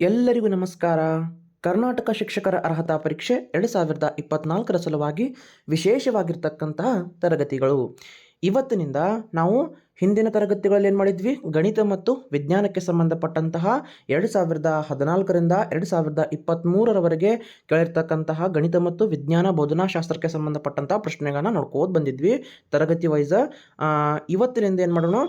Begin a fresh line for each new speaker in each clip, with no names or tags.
ಎಲ್ಲರಿಗೂ ನಮಸ್ಕಾರ. ಕರ್ನಾಟಕ ಶಿಕ್ಷಕರ ಅರ್ಹತಾ ಪರೀಕ್ಷೆ ಎರಡು ಸಾವಿರದ ಇಪ್ಪತ್ನಾಲ್ಕರ ಸಲುವಾಗಿ ವಿಶೇಷವಾಗಿರ್ತಕ್ಕಂತಹ ತರಗತಿಗಳು. ಇವತ್ತಿನಿಂದ ನಾವು ಹಿಂದಿನ ತರಗತಿಗಳಲ್ಲಿ ಏನು ಮಾಡಿದ್ವಿ? ಗಣಿತ ಮತ್ತು ವಿಜ್ಞಾನಕ್ಕೆ ಸಂಬಂಧಪಟ್ಟಂತಹ ಎರಡು ಸಾವಿರದ ಹದಿನಾಲ್ಕರಿಂದ ಎರಡು ಸಾವಿರದ ಇಪ್ಪತ್ತ್ಮೂರರವರೆಗೆ ಕೇಳಿರ್ತಕ್ಕಂತಹ ಗಣಿತ ಮತ್ತು ವಿಜ್ಞಾನ ಬೋಧನಾಶಾಸ್ತ್ರಕ್ಕೆ ಸಂಬಂಧಪಟ್ಟಂತಹ ಪ್ರಶ್ನೆಗಳನ್ನ ನೋಡ್ಕೋದು ಬಂದಿದ್ವಿ ತರಗತಿ ವೈಸ ಇವತ್ತಿನಿಂದ ಏನು ಮಾಡೋಣ?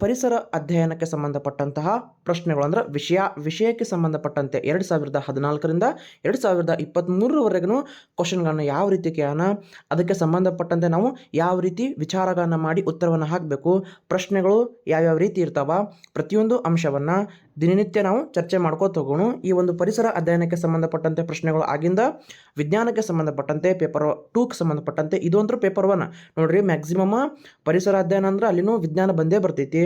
ಪರಿಸರ ಅಧ್ಯಯನಕ್ಕೆ ಸಂಬಂಧಪಟ್ಟಂತಹ ಪ್ರಶ್ನೆಗಳು ಅಂದ್ರೆ ವಿಷಯ, ವಿಷಯಕ್ಕೆ ಸಂಬಂಧಪಟ್ಟಂತೆ ಎರಡು ಸಾವಿರದ ಹದಿನಾಲ್ಕರಿಂದ ಎರಡು ಸಾವಿರದ ಇಪ್ಪತ್ತ್ಮೂರರವರೆಗೂ ಕ್ವಶನ್ಗಳನ್ನು ಯಾವ ರೀತಿ ಕೇಳೋಣ, ಅದಕ್ಕೆ ಸಂಬಂಧಪಟ್ಟಂತೆ ನಾವು ಯಾವ ರೀತಿ ವಿಚಾರಗಳನ್ನು ಮಾಡಿ ಉತ್ತರವನ್ನು ಹಾಕಬೇಕು, ಪ್ರಶ್ನೆಗಳು ಯಾವ್ಯಾವ ರೀತಿ ಇರ್ತಾವ, ಪ್ರತಿಯೊಂದು ಅಂಶವನ್ನು ದಿನನಿತ್ಯ ನಾವು ಚರ್ಚೆ ಮಾಡ್ಕೋತ ಹೋಗೋಣ. ಈ ಒಂದು ಪರಿಸರ ಅಧ್ಯಯನಕ್ಕೆ ಸಂಬಂಧಪಟ್ಟಂತೆ ಪ್ರಶ್ನೆಗಳು ಆಗಿಂದ, ವಿಜ್ಞಾನಕ್ಕೆ ಸಂಬಂಧಪಟ್ಟಂತೆ, ಪೇಪರ್ ಟೂಗೆ ಸಂಬಂಧಪಟ್ಟಂತೆ, ಇದು ಅಂದ್ರೆ ಪೇಪರ್ ಒನ್. ನೋಡ್ರಿ ಮ್ಯಾಕ್ಸಿಮಮ್ ಪರಿಸರ ಅಧ್ಯಯನ ಅಂದ್ರೆ ಅಲ್ಲಿನೂ ವಿಜ್ಞಾನ ಬಂದೇ ಬರ್ತೈತಿ.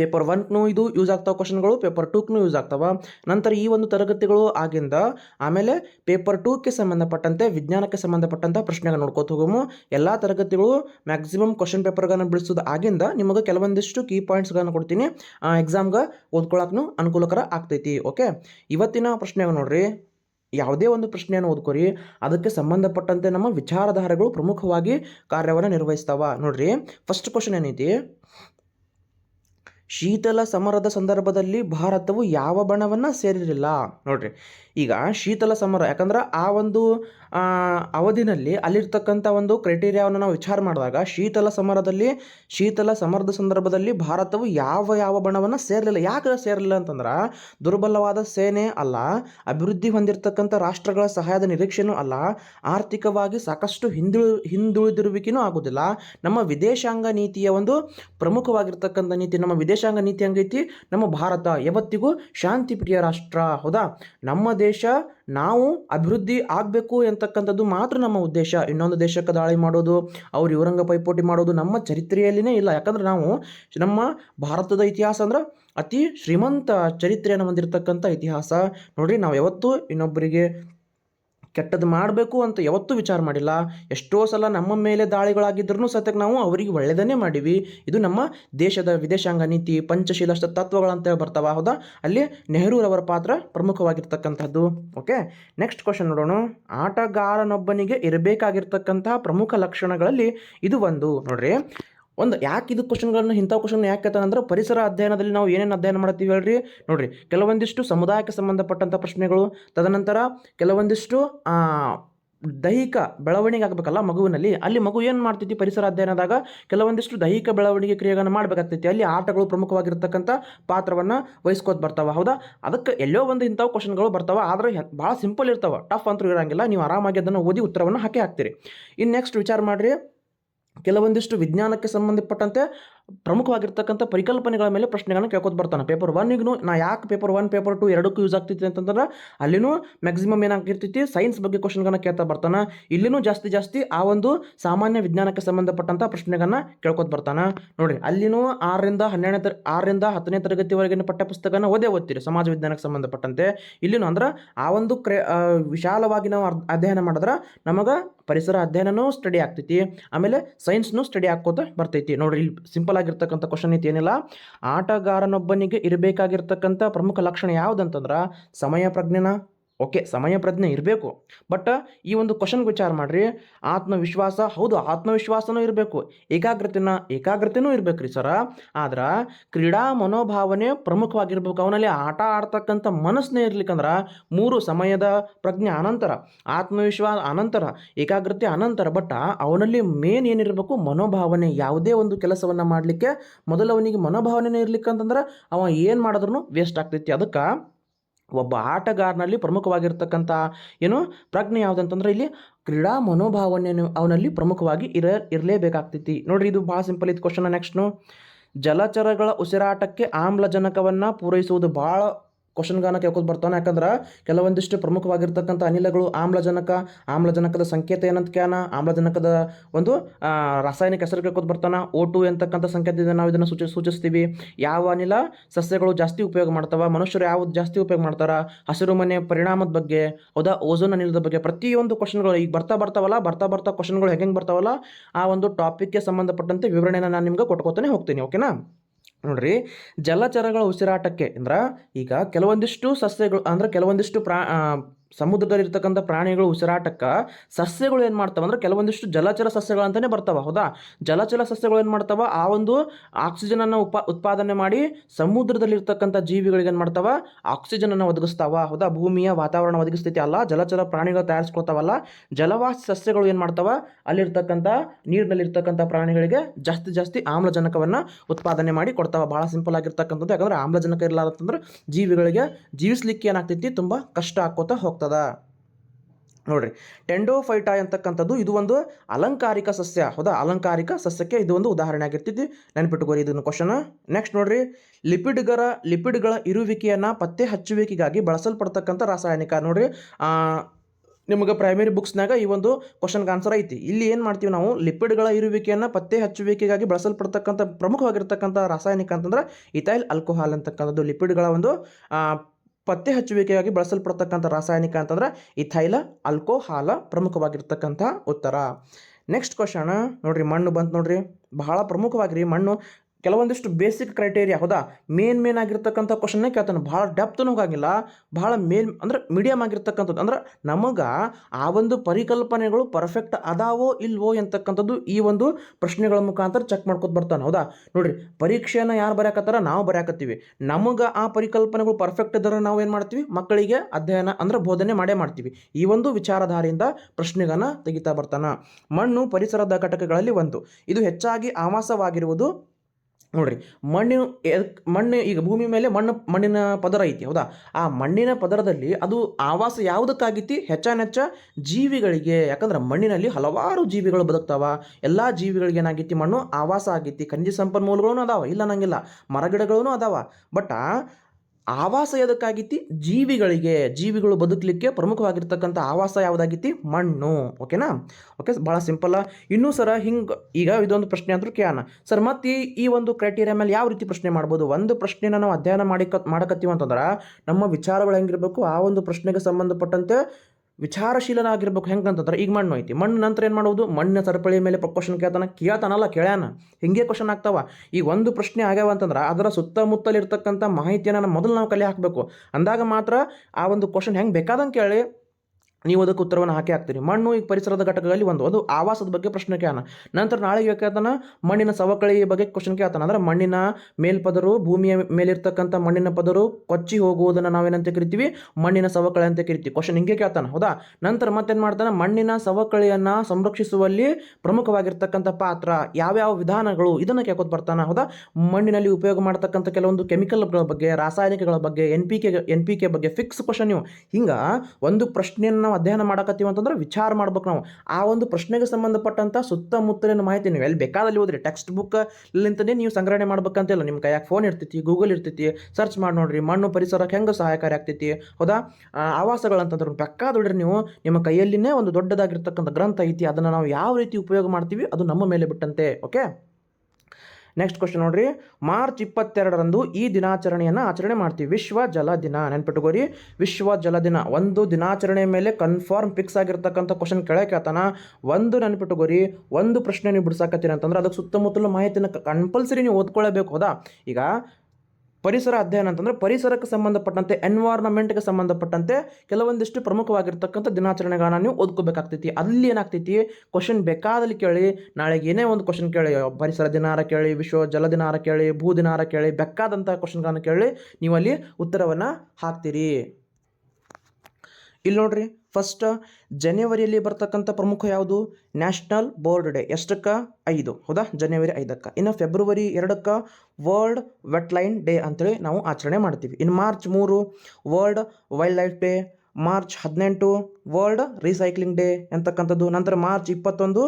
ಪೇಪರ್ ಒನ್ಗೂ ಇದು ಯೂಸ್ ಆಗ್ತಾವ ಕ್ವಶನ್ಗಳು, ಪೇಪರ್ ಟೂಕ್ನು ಯೂಸ್ ಆಗ್ತಾವ. ನಂತರ ಈ ಒಂದು ತರಗತಿಗಳು ಆಗಿಂದ ಆಮೇಲೆ ಪೇಪರ್ ಟೂಕ್ಕೆ ಸಂಬಂಧಪಟ್ಟಂತೆ, ವಿಜ್ಞಾನಕ್ಕೆ ಸಂಬಂಧಪಟ್ಟಂಥ ಪ್ರಶ್ನೆಗಳು ನೋಡ್ಕೋತ ಹೋಗಮು. ಎಲ್ಲ ತರಗತಿಗಳು ಮ್ಯಾಕ್ಸಿಮಮ್ ಕ್ವಶನ್ ಪೇಪರ್ಗಳನ್ನು ಬಿಡಿಸೋದು ಆಗಿಂದ ನಿಮಗೆ ಕೆಲವೊಂದಿಷ್ಟು ಕೀ ಪಾಯಿಂಟ್ಸ್ಗಳನ್ನು ಕೊಡ್ತೀನಿ. ಎಕ್ಸಾಮ್ಗೆ ಓದ್ಕೊಳಕ್ಕೂ ಅನುಕೂಲಕರ ಆಗ್ತೈತಿ ಓಕೆ ಇವತ್ತಿನ ಪ್ರಶ್ನೆಗಳು ನೋಡ್ರಿ. ಯಾವುದೇ ಒಂದು ಪ್ರಶ್ನೆಯನ್ನು ಓದ್ಕೊರಿ. ಅದಕ್ಕೆ ಸಂಬಂಧಪಟ್ಟಂತೆ ನಮ್ಮ ವಿಚಾರಧಾರೆಗಳು ಪ್ರಮುಖವಾಗಿ ಕಾರ್ಯವನ್ನು ನಿರ್ವಹಿಸ್ತಾವ. ನೋಡ್ರಿ ಫಸ್ಟ್ ಕ್ವಶನ್ ಏನೈತಿ? ಶೀತಲ ಸಮರದ ಸಂದರ್ಭದಲ್ಲಿ ಭಾರತವು ಯಾವ ಬಣವನ್ನು ಸೇರಿರಲಿಲ್ಲ? ನೋಡ್ರಿ, ಈಗ ಶೀತಲ ಸಮರ, ಯಾಕಂದ್ರೆ ಆ ಒಂದು ಅವಧಿನಲ್ಲಿ ಅಲ್ಲಿರ್ತಕ್ಕಂಥ ಒಂದು ಕ್ರೈಟೀರಿಯಾವನ್ನು ನಾವು ವಿಚಾರ ಮಾಡಿದಾಗ ಶೀತಲ ಸಮರದಲ್ಲಿ, ಶೀತಲ ಸಮರದ ಸಂದರ್ಭದಲ್ಲಿ ಭಾರತವು ಯಾವ ಯಾವ ಬಣವನ್ನು ಸೇರಲಿಲ್ಲ. ಯಾಕೆ ಸೇರಲಿಲ್ಲ ಅಂತಂದ್ರೆ, ದುರ್ಬಲವಾದ ಸೇನೆ ಅಲ್ಲ, ಅಭಿವೃದ್ಧಿ ಹೊಂದಿರತಕ್ಕಂಥ ರಾಷ್ಟ್ರಗಳ ಸಹಾಯದ ನಿರೀಕ್ಷೆನೂ ಅಲ್ಲ, ಆರ್ಥಿಕವಾಗಿ ಸಾಕಷ್ಟು ಹಿಂದುಳು, ಹಿಂದುಳಿದಿರುವಿಕೆನೂ ಆಗೋದಿಲ್ಲ. ನಮ್ಮ ವಿದೇಶಾಂಗ ನೀತಿಯ ಒಂದು ಪ್ರಮುಖವಾಗಿರ್ತಕ್ಕಂಥ ನೀತಿ ನಮ್ಮ ವಿದೇಶಾಂಗ ನೀತಿ ಹಂಗೈತಿ, ನಮ್ಮ ಭಾರತ ಯಾವತ್ತಿಗೂ ಶಾಂತಿ ಪ್ರಿಯ ರಾಷ್ಟ್ರ, ಹೌದಾ? ನಮ್ಮ ದೇಶ ನಾವು ಅಭಿವೃದ್ಧಿ ಆಗಬೇಕು ಅಂತಕ್ಕಂಥದ್ದು ಮಾತ್ರ ನಮ್ಮ ಉದ್ದೇಶ. ಇನ್ನೊಂದು ದೇಶಕ್ಕೆ ದಾಳಿ ಮಾಡೋದು, ಅವ್ರು ಇವರಂಗ ಪೈಪೋಟಿ ಮಾಡೋದು ನಮ್ಮ ಚರಿತ್ರೆಯಲ್ಲಿನೇ ಇಲ್ಲ. ಯಾಕಂದ್ರೆ ನಾವು ನಮ್ಮ ಭಾರತದ ಇತಿಹಾಸ ಅಂದ್ರೆ ಅತಿ ಶ್ರೀಮಂತ ಚರಿತ್ರೆಯನ್ನು ಹೊಂದಿರತಕ್ಕಂಥ ಇತಿಹಾಸ. ನೋಡಿರಿ, ನಾವು ಯಾವತ್ತೂ ಇನ್ನೊಬ್ಬರಿಗೆ ಕೆಟ್ಟದ್ದು ಮಾಡಬೇಕು ಅಂತ ಯಾವತ್ತೂ ವಿಚಾರ ಮಾಡಿಲ್ಲ. ಎಷ್ಟೋ ಸಲ ನಮ್ಮ ಮೇಲೆ ದಾಳಿಗಳಾಗಿದ್ದರೂ ಸತ್ಯಕ್ಕೆ ನಾವು ಅವರಿಗೆ ಒಳ್ಳೆಯದನ್ನೇ ಮಾಡೀವಿ. ಇದು ನಮ್ಮ ದೇಶದ ವಿದೇಶಾಂಗ ನೀತಿ, ಪಂಚಶೀಲ ತತ್ವಗಳಂತೇಳಿ ಬರ್ತಾವ, ಹೌದಾ? ಅಲ್ಲಿ ನೆಹರೂರವರ ಪಾತ್ರ ಪ್ರಮುಖವಾಗಿರ್ತಕ್ಕಂಥದ್ದು ಓಕೆ? ನೆಕ್ಸ್ಟ್ ಕ್ವಶನ್ ನೋಡೋಣ. ಆಟಗಾರನೊಬ್ಬನಿಗೆ ಇರಬೇಕಾಗಿರ್ತಕ್ಕಂತಹ ಪ್ರಮುಖ ಲಕ್ಷಣಗಳಲ್ಲಿ ಇದು ಒಂದು. ನೋಡ್ರಿ. ಒಂದು ಯಾಕೆ ಇದು ಕ್ವಶನ್ಗಳನ್ನು ಇಂಥ ಕ್ವಶನ್ ಯಾಕೆ ಅಂದ್ರೆ ಪರಿಸರ ಅಧ್ಯಯನದಲ್ಲಿ ನಾವು ಏನೇನು ಅಧ್ಯಯನ ಮಾಡ್ತೀವಿ ಹೇಳ್ರಿ? ನೋಡ್ರಿ, ಕೆಲವೊಂದಿಷ್ಟು ಸಮುದಾಯಕ್ಕೆ ಸಂಬಂಧಪಟ್ಟಂಥ ಪ್ರಶ್ನೆಗಳು, ತದನಂತರ ಕೆಲವೊಂದಿಷ್ಟು ದೈಹಿಕ ಬೆಳವಣಿಗೆ ಆಗಬೇಕಲ್ಲ ಮಗುವಿನಲ್ಲಿ, ಅಲ್ಲಿ ಮಗು ಏನು ಮಾಡ್ತೈತಿ ಪರಿಸರ ಅಧ್ಯಯನದಾಗ? ಕೆಲವೊಂದಿಷ್ಟು ದೈಹಿಕ ಬೆಳವಣಿಗೆ ಕ್ರಿಯೆಗಳನ್ನು ಮಾಡಬೇಕಾಗ್ತೈತಿ, ಅಲ್ಲಿ ಆಟಗಳು ಪ್ರಮುಖವಾಗಿರ್ತಕ್ಕಂಥ ಪಾತ್ರವನ್ನು ವಹಿಸ್ಕೋತ ಬರ್ತಾವ, ಹೌದಾ? ಅದಕ್ಕೆ ಎಲ್ಲೋ ಒಂದು ಇಂಥವು ಕ್ವಶನ್ಗಳು ಬರ್ತಾವ, ಆದರೆ ಭಾಳ ಸಿಂಪಲ್ ಇರ್ತಾವ ಟಫ್ ಅಂತೂ ಇರೋಂಗಿಲ್ಲ, ನೀವು ಆರಾಮಾಗಿ ಅದನ್ನು ಓದಿ ಉತ್ತರವನ್ನು ಹಾಕಿ ಹಾಕ್ತೀರಿ. ಇನ್ನು ನೆಕ್ಸ್ಟ್ ವಿಚಾರ ಮಾಡಿರಿ ಕೆಲವೊಂದಿಷ್ಟು ವಿಜ್ಞಾನಕ್ಕೆ ಸಂಬಂಧಪಟ್ಟಂತೆ ಪ್ರಮುಖವಾಗಿರ್ತಕ್ಕಂಥ ಪರಿಕಲ್ಪನೆಗಳ ಮೇಲೆ ಪ್ರಶ್ನೆಗಳನ್ನ ಕೇಳ್ಕೊತ ಬರ್ತಾನೆ. ಪೇಪರ್ ಒನ್ನಿಗೂ ನಾ ಯಾಕೆ ಪೇಪರ್ ಒನ್ ಪೇಪರ್ ಟು ಎರಡಕ್ಕೂ ಯೂಸ್ ಆಗ್ತೈತಿ ಅಂತಂದ್ರೆ ಅಲ್ಲಿನೂ ಮ್ಯಾಕ್ಸಿಮಮ್ ಏನಾಗಿರ್ತೈತಿ ಸೈನ್ಸ್ ಬಗ್ಗೆ ಕ್ವಶನ್ಗಳನ್ನ ಕೇಳ್ತಾ ಬರ್ತಾನೆ. ಇಲ್ಲಿನೂ ಜಾಸ್ತಿ ಜಾಸ್ತಿ ಆ ಒಂದು ಸಾಮಾನ್ಯ ವಿಜ್ಞಾನಕ್ಕೆ ಸಂಬಂಧಪಟ್ಟಂಥ ಪ್ರಶ್ನೆಗಳನ್ನ ಕೇಳ್ಕೊತ ಬರ್ತಾನೆ. ನೋಡಿ ಅಲ್ಲಿನೂ ಆರರಿಂದ ಹನ್ನೆರಡನೇ ತರ, ಆರರಿಂದ ಹತ್ತನೇ ತರಗತಿವರೆಗಿನ ಪಠ್ಯಪುಸ್ತಕನ ಓದೇ ಓದ್ತೀರಿ, ಸಮಾಜ ವಿಜ್ಞಾನಕ್ಕೆ ಸಂಬಂಧಪಟ್ಟಂತೆ. ಇಲ್ಲಿನೂ ಅಂದ್ರೆ ಆ ಒಂದು ಕ್ರೆ ವಿಶಾಲವಾಗಿ ನಾವು ಅಧ್ಯಯನ ಮಾಡಿದ್ರೆ ನಮಗೆ ಪರಿಸರ ಅಧ್ಯಯನನೂ ಸ್ಟಡಿ ಆಗ್ತೈತಿ. ಆಮೇಲೆ ಸೈನ್ಸ್ನೂ ಸ್ಟಡಿ ಹಾಕೋತ ಬರ್ತೈತಿ. ನೋಡ್ರಿ, ಇಲ್ಲಿ ಸಿಂಪಲ್ ಆಗಿರ್ತಕ್ಕಂಥ ಕ್ವಶನ್ ಐತಿ ಏನಿಲ್ಲ. ಆಟಗಾರನೊಬ್ಬನಿಗೆ ಇರಬೇಕಾಗಿರ್ತಕ್ಕಂಥ ಪ್ರಮುಖ ಲಕ್ಷಣ ಯಾವುದಂತಂದ್ರೆ ಸಮಯ ಪ್ರಜ್ಞೆನ? ಓಕೆ, ಸಮಯ ಪ್ರಜ್ಞೆ ಇರಬೇಕು. ಬಟ್ ಈ ಒಂದು ಕ್ವಶನ್ ವಿಚಾರ ಮಾಡಿರಿ, ಆತ್ಮವಿಶ್ವಾಸ, ಹೌದು, ಆತ್ಮವಿಶ್ವಾಸನೂ ಇರಬೇಕು, ಏಕಾಗ್ರತೆನ, ಏಕಾಗ್ರತೆನೂ ಇರಬೇಕು ರೀ ಸರ ಆದ್ರೆ ಕ್ರೀಡಾ ಮನೋಭಾವನೆ ಪ್ರಮುಖವಾಗಿರ್ಬೇಕು, ಅವನಲ್ಲಿ ಆಟ ಆಡ್ತಕ್ಕಂಥ ಮನಸ್ಸನ್ನೇ ಇರ್ಲಿಕ್ಕಂದ್ರೆ ಮೂರು ಸಮಯದ ಪ್ರಜ್ಞೆ ಅನಂತರ, ಆತ್ಮವಿಶ್ವಾಸ ಅನಂತರ, ಏಕಾಗ್ರತೆ ಅನಂತರ, ಬಟ್ ಅವನಲ್ಲಿ ಮೇನ್ ಏನಿರಬೇಕು, ಮನೋಭಾವನೆ, ಯಾವುದೇ ಒಂದು ಕೆಲಸವನ್ನು ಮಾಡಲಿಕ್ಕೆ ಮೊದಲು ಅವನಿಗೆ ಮನೋಭಾವನೆ ಇರ್ಲಿಕ್ಕಂತಂದ್ರೆ, ಅವ ಏನು ಮಾಡಿದ್ರು ವೇಸ್ಟ್ ಆಗ್ತೈತಿ. ಅದಕ್ಕೆ ಒಬ್ಬ ಆಟಗಾರನಲ್ಲಿ ಪ್ರಮುಖವಾಗಿರ್ತಕ್ಕಂಥ ಏನು ಪ್ರಜ್ಞೆ ಯಾವುದಂತಂದ್ರೆ ಇಲ್ಲಿ ಕ್ರೀಡಾ ಮನೋಭಾವನೆ ಅವನಲ್ಲಿ ಪ್ರಮುಖವಾಗಿ ಇರ ಇರಲೇಬೇಕಾಗ್ತೈತಿ. ನೋಡ್ರಿ ಇದು ಭಾಳ ಸಿಂಪಲ್ ಇದು ಕ್ವಶನ್ ನೆಕ್ಸ್ಟ್ ಜಲಚರಗಳ ಉಸಿರಾಟಕ್ಕೆ ಆಮ್ಲಜನಕವನ್ನು ಪೂರೈಸುವುದು ಭಾಳ ಕ್ವಶನ್ಗಳನ್ನ ಕೇಳ್ಕೊತ ಬರ್ತಾನೆ? ಯಾಕಂದ್ರೆ ಕೆಲವೊಂದಿಷ್ಟು ಪ್ರಮುಖವಾಗಿರ್ತಕ್ಕಂಥ ಅನಿಲಗಳು ಆಮ್ಲಜನಕ, ಆಮ್ಲಜನಕದ ಸಂಕೇತ ಏನಂತ ಕ್ಯಾನ ಆಮ್ಲಜನಕದ ಒಂದು ರಾಸಾಯನಿಕ ಹೆಸರು ಕೇಳ್ಕೊತ ಬರ್ತಾನೆ? ಓ ಟು ಅಂತಕ್ಕಂಥ ಸಂಕೇತದಿಂದ ನಾವು ಇದನ್ನು ಸೂಚಿ, ಸೂಚಿಸ್ತೀವಿ. ಯಾವ ಅನಿಲ ಸಸ್ಯಗಳು ಜಾಸ್ತಿ ಉಪಯೋಗ ಮಾಡ್ತಾವೆ? ಮನುಷ್ಯರು ಯಾವ್ದು ಜಾಸ್ತಿ ಉಪಯೋಗ ಮಾಡ್ತಾರೆ? ಹಸಿರು ಮನೆ ಪರಿಣಾಮದ ಬಗ್ಗೆ, ಹೌದಾ? ಓಝೋನ್ ಅನಿಲದ ಬಗ್ಗೆ ಪ್ರತಿಯೊಂದು ಕ್ವಶನ್ಗಳು ಈಗ ಬರ್ತಾ ಬರ್ತಾವಲ್ಲ, ಬರ್ತಾ ಬರ್ತಾ ಕ್ವಶನ್ಗಳು ಹೆಂಗೆ ಬರ್ತಾವಲ್ಲ? ಆ ಒಂದು ಟಾಪಿಕ್ಗೆ ಸಂಬಂಧಪಟ್ಟಂತೆ ವಿವರಣೆನ ನಾನು ನಿಮ್ಗೆ ಕೊಟ್ಕೋತಾನೆ ಹೋಗ್ತೀನಿ ಓಕೆನಾ ನೋಡ್ರಿ ಜಲಚರಗಳ ಉಸಿರಾಟಕ್ಕೆ ಅಂದ್ರೆ ಈಗ ಕೆಲವೊಂದಿಷ್ಟು ಸಸ್ಯಗಳು ಅಂದ್ರೆ ಕೆಲವೊಂದಿಷ್ಟು ಪ್ರಾ ಸಮುದ್ರದಲ್ಲಿರ್ತಕ್ಕಂಥ ಪ್ರಾಣಿಗಳು ಉಸಿರಾಟಕ್ಕೆ ಸಸ್ಯಗಳು ಏನು ಮಾಡ್ತಾವೆ ಅಂದ್ರೆ ಕೆಲವೊಂದಿಷ್ಟು ಜಲಚರ ಸಸ್ಯಗಳು ಅಂತಾನೆ ಬರ್ತಾವ, ಹೌದಾ? ಜಲಚರ ಸಸ್ಯಗಳು ಏನು ಮಾಡ್ತಾವೆ? ಆ ಒಂದು ಆಕ್ಸಿಜನನ್ನು ಉಪ ಉತ್ಪಾದನೆ ಮಾಡಿ ಸಮುದ್ರದಲ್ಲಿರ್ತಕ್ಕಂಥ ಜೀವಿಗಳಿಗೆ ಏನು ಮಾಡ್ತಾವ? ಆಕ್ಸಿಜನನ್ನು ಒದಗಿಸ್ತಾವ, ಹೌದಾ? ಭೂಮಿಯ ವಾತಾವರಣ ಒದಗಿಸ್ತೈತಿ ಅಲ್ಲ, ಜಲಚರ ಪ್ರಾಣಿಗಳು ತಯಾರಿಸ್ಕೊಳ್ತಾವಲ್ಲ, ಜಲವಾಸಿ ಸಸ್ಯಗಳು ಏನು ಮಾಡ್ತಾವ? ಅಲ್ಲಿರ್ತಕ್ಕಂಥ ನೀರಿನಲ್ಲಿರ್ತಕ್ಕಂಥ ಪ್ರಾಣಿಗಳಿಗೆ ಜಾಸ್ತಿ ಜಾಸ್ತಿ ಆಮ್ಲಜನಕವನ್ನು ಉತ್ಪಾದನೆ ಮಾಡಿ ಕೊಡ್ತಾವ. ಭಾಳ ಸಿಂಪಲ್ ಆಗಿರ್ತಕ್ಕಂಥದ್ದು. ಯಾಕಂದ್ರೆ ಆಮ್ಲಜನಕ ಇರಲಾರತ್ತಂದ್ರೆ ಜೀವಿಗಳಿಗೆ ಜೀವಿಸಲಿಕ್ಕೆ ಏನಾಗ್ತೈತಿ? ತುಂಬ ಕಷ್ಟ ಆಕೋತಾ ಹೋಗ್ತದ ನೋಡ್ರಿ ಟೆಂಡೋಫೈಟಾ ಅಂತಕ್ಕಂಥದ್ದು ಇದು ಒಂದು ಅಲಂಕಾರಿಕ ಸಸ್ಯ. ಹೌದಾ? ಅಲಂಕಾರಿಕ ಸಸ್ಯಕ್ಕೆ ಇದು ಒಂದು ಉದಾಹರಣೆ ಆಗಿರ್ತೈತಿ ನೆನ್ಪಿಟ್ಟುಕೋರಿ ಇದನ್ನು ಕ್ವಶನ್ ನೆಕ್ಸ್ಟ್ ನೋಡ್ರಿ ಲಿಪಿಡ್ಗರ ಲಿಪಿಡ್ಗಳ ಇರುವಿಕೆಯನ್ನು ಪತ್ತೆ ಹಚ್ಚುವಿಕೆಗಾಗಿ ಬಳಸಲ್ಪಡ್ತಕ್ಕಂಥ ರಾಸಾಯನಿಕ ನೋಡ್ರಿ ನಿಮಗೆ ಪ್ರೈಮರಿ ಬುಕ್ಸ್ನಾಗ ಈ ಒಂದು ಕ್ವಶನ್ಗೆ ಆನ್ಸರ್ ಐತಿ. ಇಲ್ಲಿ ಏನು ಮಾಡ್ತೀವಿ ನಾವು? ಲಿಪಿಡ್ಗಳ ಇರುವಿಕೆಯನ್ನು ಪತ್ತೆ ಹಚ್ಚುವಿಕೆಗಾಗಿ ಬಳಸಲ್ಪಡ್ತಕ್ಕಂಥ ಪ್ರಮುಖವಾಗಿರ್ತಕ್ಕಂಥ ರಾಸಾಯನಿಕ ಅಂತಂದ್ರೆ ಇಥೈಲ್ ಅಲ್ಕೋಹಾಲ್ ಅಂತಕ್ಕಂಥದ್ದು. ಲಿಪಿಡ್ಗಳ ಒಂದು ಪತ್ತೆ ಹಚ್ಚುವಿಕೆಯಾಗಿ ಬಳಸಲ್ಪಡ್ತಕ್ಕಂಥ ರಾಸಾಯನಿಕ ಅಂತಂದ್ರೆ ಇಥೈಲ ಅಲ್ಕೋಹಾಲ ಪ್ರಮುಖವಾಗಿರ್ತಕ್ಕಂಥ ಉತ್ತರ. ನೆಕ್ಸ್ಟ್ ಕ್ವಶನ್ ನೋಡ್ರಿ, ಮಣ್ಣು ಬಂತು ನೋಡ್ರಿ. ಬಹಳ ಪ್ರಮುಖವಾಗಿರಿ ಮಣ್ಣು. ಕೆಲವೊಂದಿಷ್ಟು ಬೇಸಿಕ್ ಕ್ರೈಟೇರಿಯಾ ಹೌದಾ? ಮೇನ್ ಮೇನ್ ಆಗಿರ್ತಕ್ಕಂಥ ಕ್ವಶನ್ನೇ ಕೇಳ್ತಾನೆ. ಭಾಳ ಡೆಪ್ತನೂ ಆಗಿಲ್ಲ ಭಾಳ ಮೇನ್ ಅಂದ್ರೆ ಮೀಡಿಯಮ್ ಆಗಿರ್ತಕ್ಕಂಥದ್ದು. ಅಂದ್ರೆ ನಮಗೆ ಆ ಒಂದು ಪರಿಕಲ್ಪನೆಗಳು ಪರ್ಫೆಕ್ಟ್ ಅದಾವೋ ಇಲ್ವೋ ಎಂತಕ್ಕಂಥದ್ದು ಈ ಒಂದು ಪ್ರಶ್ನೆಗಳ ಮುಖಾಂತರ ಚೆಕ್ ಮಾಡ್ಕೊತ ಬರ್ತಾನೆ. ಹೌದಾ? ನೋಡ್ರಿ, ಪರೀಕ್ಷೆಯನ್ನು ಯಾರು ಬರೆಯಕತ್ತಾರ? ನಾವು ಬರೆಯಕತ್ತೀವಿ. ನಮಗೆ ಆ ಪರಿಕಲ್ಪನೆಗಳು ಪರ್ಫೆಕ್ಟ್ ಇದ್ದರೆ ನಾವು ಏನು ಮಾಡ್ತೀವಿ? ಮಕ್ಕಳಿಗೆ ಅಧ್ಯಯನ ಅಂದ್ರೆ ಬೋಧನೆ ಮಾಡೇ ಮಾಡ್ತೀವಿ. ಈ ಒಂದು ವಿಚಾರಧಾರೆಯಿಂದ ಪ್ರಶ್ನೆಗಳನ್ನ ತೆಗಿತಾ ಬರ್ತಾನೆ. ಮಣ್ಣು ಪರಿಸರದ ಘಟಕಗಳಲ್ಲಿ ಒಂದು. ಇದು ಹೆಚ್ಚಾಗಿ ಆವಾಸವಾಗಿರುವುದು ನೋಡ್ರಿ ಮಣ್ಣಿನ ಮಣ್ಣು ಈಗ ಭೂಮಿ ಮೇಲೆ ಮಣ್ಣು, ಮಣ್ಣಿನ ಪದರ ಐತಿ, ಹೌದಾ? ಆ ಮಣ್ಣಿನ ಪದರದಲ್ಲಿ ಅದು ಆವಾಸ ಯಾವುದಕ್ಕಾಗೈತಿ? ಹೆಚ್ಚಾನೆಚ್ಚ ಜೀವಿಗಳಿಗೆ, ಯಾಕಂದ್ರೆ ಮಣ್ಣಿನಲ್ಲಿ ಹಲವಾರು ಜೀವಿಗಳು ಬದುಕ್ತಾವ. ಎಲ್ಲ ಜೀವಿಗಳಿಗೆ ಏನಾಗೈತಿ ಮಣ್ಣು? ಆವಾಸ ಆಗೈತಿ. ಖನಿಜ ಸಂಪನ್ಮೂಲಗಳೂ ಅದಾವ. ಇಲ್ಲ ಅನ್ನಂಗಿಲ್ಲ ಮರಗಿಡಗಳೂ ಅದಾವ. ಬಟ್ ಆವಾಸ ಎದಕ್ಕಾಗೈತಿ ಜೀವಿಗಳಿಗೆ. ಜೀವಿಗಳು ಬದುಕಲಿಕ್ಕೆ ಪ್ರಮುಖವಾಗಿರ್ತಕ್ಕಂಥ ಆವಾಸ ಯಾವುದಾಗೈತಿ ಮಣ್ಣು. ಓಕೆನಾ ಓಕೆ ಭಾಳ ಸಿಂಪಲ್ಲ ಇನ್ನೂ ಸರ ಹಿಂಗೆ ಈಗ ಇದೊಂದು ಪ್ರಶ್ನೆ ಅಂದ್ರೂ ಕೇಳೋಣ. ಸರ್, ಮತ್ತೆ ಈ- ಒಂದು ಕ್ರೈಟೀರಿಯಾ ಮೇಲೆ ಯಾವ ರೀತಿ ಪ್ರಶ್ನೆ ಮಾಡ್ಬೋದು? ಒಂದು ಪ್ರಶ್ನೆನ ನಾವು ಅಧ್ಯಯನ ಮಾಡಿ ಮಾಡಕತ್ತೀವಿ ಅಂತಂದ್ರೆ ನಮ್ಮ ವಿಚಾರಗಳು ಹೆಂಗಿರಬೇಕು? ಆ ಒಂದು ಪ್ರಶ್ನೆಗೆ ಸಂಬಂಧಪಟ್ಟಂತೆ ವಿಚಾರಶೀಲನಾಗಿರ್ಬೇಕು ಹೆಂಗಂತಂದ್ರೆ ಈಗ ಮಣ್ಣು ಐತಿ. ಮಣ್ಣು ನಂತರ ಏನು ಮಾಡೋದು? ಮಣ್ಣಿನ ಸರಪಳಿ ಮೇಲೆ ಕ್ವಶನ್ ಕೇಳ್ತಾನೆ. ಕೇಳ್ತಾನಲ್ಲ ಕೇಳ್ಯಾನ? ಹಿಂಗೆ ಕ್ವಶನ್ ಆಗ್ತಾವ. ಈಗ ಒಂದು ಪ್ರಶ್ನೆ ಆಗ್ಯಾವ ಅಂತಂದ್ರೆ ಅದರ ಸುತ್ತಮುತ್ತಲಿರ್ತಕ್ಕಂಥ ಮಾಹಿತಿಯನ್ನು ಮೊದಲು ನಾವು ಕಲೆ ಹಾಕಬೇಕು. ಅಂದಾಗ ಮಾತ್ರ ಆ ಒಂದು ಕ್ವಶನ್ ಹೆಂಗೆ ಬೇಕಾದಂಗೆ ಕೇಳಿ. ನೀವು ಅದಕ್ಕೆ ಉತ್ತರವನ್ನು ಹಾಕಿ ಹಾಕ್ತೀರಿ. ಮಣ್ಣು ಈಗ ಪರಿಸರದ ಘಟಕಗಳಲ್ಲಿ ಒಂದು. ಅದು ಆವಾಸದ ಬಗ್ಗೆ ಪ್ರಶ್ನೆ ಕೇಳೋಣ. ನಂತರ ನಾಳೆ ಕೇಳ್ತಾನ ಮಣ್ಣಿನ ಸವಕಳಿ ಬಗ್ಗೆ ಕ್ವಶನ್ ಕೇಳ್ತಾನೆ. ಅಂದ್ರೆ ಮಣ್ಣಿನ ಮೇಲ್ಪದರು, ಭೂಮಿಯ ಮೇಲಿರ್ತಕ್ಕಂಥ ಮಣ್ಣಿನ ಪದರು, ಕೊಚ್ಚಿ ಹೋಗುವುದನ್ನು ನಾವೇನಂತ ಕರಿತೀವಿ? ಮಣ್ಣಿನ ಸವಕಳಿ ಅಂತ ಕರಿತೀವಿ. ಕ್ವಶನ್ ಹಿಂಗೆ ಕೇಳ್ತಾನೆ. ಹೌದಾ? ನಂತರ ಮತ್ತೇನು ಮಾಡ್ತಾನೆ? ಮಣ್ಣಿನ ಸವಕಳಿಯನ್ನು ಸಂರಕ್ಷಿಸುವಲ್ಲಿ ಪ್ರಮುಖವಾಗಿರ್ತಕ್ಕಂಥ ಪಾತ್ರ, ಯಾವ್ಯಾವ ವಿಧಾನಗಳು ಇದನ್ನು ಕೇಳ್ಕೊತ ಬರ್ತಾನೆ? ಹೌದಾ? ಮಣ್ಣಿನಲ್ಲಿ ಉಪಯೋಗ ಮಾಡ್ತಕ್ಕಂಥ ಕೆಲವೊಂದು ಕೆಮಿಕಲ್ಗಳ ಬಗ್ಗೆ, ರಾಸಾಯನಿಕಗಳ ಬಗ್ಗೆ N P K N P K ಬಗ್ಗೆ ಫಿಕ್ಸ್ ಕ್ವಶನ್ ನೀವು. ಹಿಂಗೆ ಒಂದು ಪ್ರಶ್ನೆಯನ್ನು ನಾವು ಅಧ್ಯಯನ ಮಾಡಕತ್ತೀವಿ ಅಂತಂದ್ರೆ ವಿಚಾರ ಮಾಡ್ಬೇಕು ನಾವು. ಆ ಒಂದು ಪ್ರಶ್ನೆಗೆ ಸಂಬಂಧಪಟ್ಟಂಥ ಸುತ್ತಮುತ್ತಲಿನ ಮಾಹಿತಿ ನೀವು ಎಲ್ಲಿ ಬೇಕಾದಲ್ಲಿ ಓದ್ರಿ. ಟೆಕ್ಸ್ಟ್ ಬುಕ್ ಲಿಂತನೇ ನೀವು ಸಂಗ್ರಹಣೆ ಮಾಡ್ಬೇಕಂತಿಲ್ಲ ನಿಮ್ಮ ಕೈಯಾಗ ಫೋನ್ ಇರ್ತೈತಿ ಗೂಗಲ್ ಇರ್ತೈತಿ ಸರ್ಚ್ ಮಾಡಿ ನೋಡ್ರಿ. ಮಣ್ಣು ಪರಿಸರಕ್ಕೆ ಹೆಂಗೆ ಸಹಾಯಕಾರಿ ಆಗ್ತೈತಿ? ಹೌದಾ? ಆವಾಸಗಳು ಆವಾಸಗಳಂತಂದ್ರೆ ಬೇಕಾದೊಡ್ರಿ ನೀವು. ನಿಮ್ಮ ಕೈಯಲ್ಲಿನೇ ಒಂದು ದೊಡ್ಡದಾಗಿರ್ತಕ್ಕಂಥ ಗ್ರಂಥ ಐತಿ. ಅದನ್ನು ನಾವು ಯಾವ ರೀತಿ ಉಪಯೋಗ ಮಾಡ್ತೀವಿ? ಅದು ನಮ್ಮ ಮೇಲೆ ಬಿಟ್ಟಂತೆ. ಓಕೆ ನೆಕ್ಸ್ಟ್ ಕ್ವಶನ್ ನೋಡ್ರಿ. ಮಾರ್ಚ್ ಇಪ್ಪತ್ತೆರಡರಂದು ಈ ದಿನಾಚರಣೆಯನ್ನು ಆಚರಣೆ ಮಾಡ್ತೀವಿ. ವಿಶ್ವ ಜಲ ದಿನ ನೆನ್ಪಿಟ್ಟುಕೋರಿ ವಿಶ್ವ ಜಲ ದಿನ ಒಂದು ದಿನಾಚರಣೆ ಮೇಲೆ ಕನ್ಫರ್ಮ್ ಫಿಕ್ಸ್ ಆಗಿರ್ತಕ್ಕಂಥ ಕ್ವಶನ್ ಕೆಳಗೆ ಕೇಳ್ತಾನ. ಒಂದು ನೆನ್ಪಿಟ್ಟುಕೋರಿ ಒಂದು ಪ್ರಶ್ನೆ ನೀವು ಬಿಡ್ಸಾಕತ್ತೀರಿ ಅಂತಂದ್ರೆ ಅದಕ್ಕೆ ಸುತ್ತಮುತ್ತಲು ಮಾಹಿತಿನ ಕಂಪಲ್ಸರಿ ನೀವು ಓದ್ಕೊಳ್ಳೇಬೇಕು ಹೌದಾ? ಈಗ ಪರಿಸರ ಅಧ್ಯಯನ ಅಂತಂದ್ರೆ ಪರಿಸರಕ್ಕೆ ಸಂಬಂಧಪಟ್ಟಂತೆ ಎನ್ವೈರ್ನಮೆಂಟ್ಗೆ ಸಂಬಂಧಪಟ್ಟಂತೆ ಕೆಲವೊಂದಿಷ್ಟು ಪ್ರಮುಖವಾಗಿರ್ತಕ್ಕಂಥ ದಿನಾಚರಣೆಗಳನ್ನ ನೀವು ಓದ್ಕೋಬೇಕಾಗ್ತೈತಿ. ಅಲ್ಲಿ ಏನಾಗ್ತೈತಿ? ಕ್ವಶನ್ ಬೇಕಾದಲ್ಲಿ ಕೇಳಿ, ನಾಳೆಗೆ ಏನೇ ಒಂದು ಕ್ವಶನ್ ಕೇಳಿ, ಪರಿಸರ ದಿನಾರ ಕೇಳಿ, ವಿಶ್ವ ಜಲ ದಿನಾರ ಕೇಳಿ, ಭೂ ದಿನಾರ ಕೇಳಿ, ಬೇಕಾದಂಥ ಕ್ವಶನ್ಗಳನ್ನು ಕೇಳಿ ನೀವು ಅಲ್ಲಿ ಉತ್ತರವನ್ನು ಹಾಕ್ತೀರಿ. ಇಲ್ಲಿ ನೋಡ್ರಿ ಫಸ್ಟ್ ಜನವರಿಯಲ್ಲಿ ಬರ್ತಕ್ಕಂಥ ಪ್ರಮುಖ ಯಾವುದು? ನ್ಯಾಷನಲ್ ಬೋರ್ಡ್ ಡೇ ಎಷ್ಟಕ್ಕೆ? ಐದು. ಹೌದಾ? ಜನವರಿ ಐದಕ್ಕೆ. ಇನ್ನು ಫೆಬ್ರವರಿ ಎರಡಕ್ಕೆ ವರ್ಲ್ಡ್ ವೆಟ್ಲೈನ್ ಡೇ ಅಂತೇಳಿ ನಾವು ಆಚರಣೆ ಮಾಡ್ತೀವಿ. ಇನ್ನು ಮಾರ್ಚ್ ಮೂರು world wild life day March ಹದಿನೆಂಟು ವರ್ಲ್ಡ್ ರೀಸೈಕ್ಲಿಂಗ್ ಡೇ ಅಂತಕ್ಕಂಥದ್ದು. ನಂತರ ಮಾರ್ಚ್ ಇಪ್ಪತ್ತೊಂದು,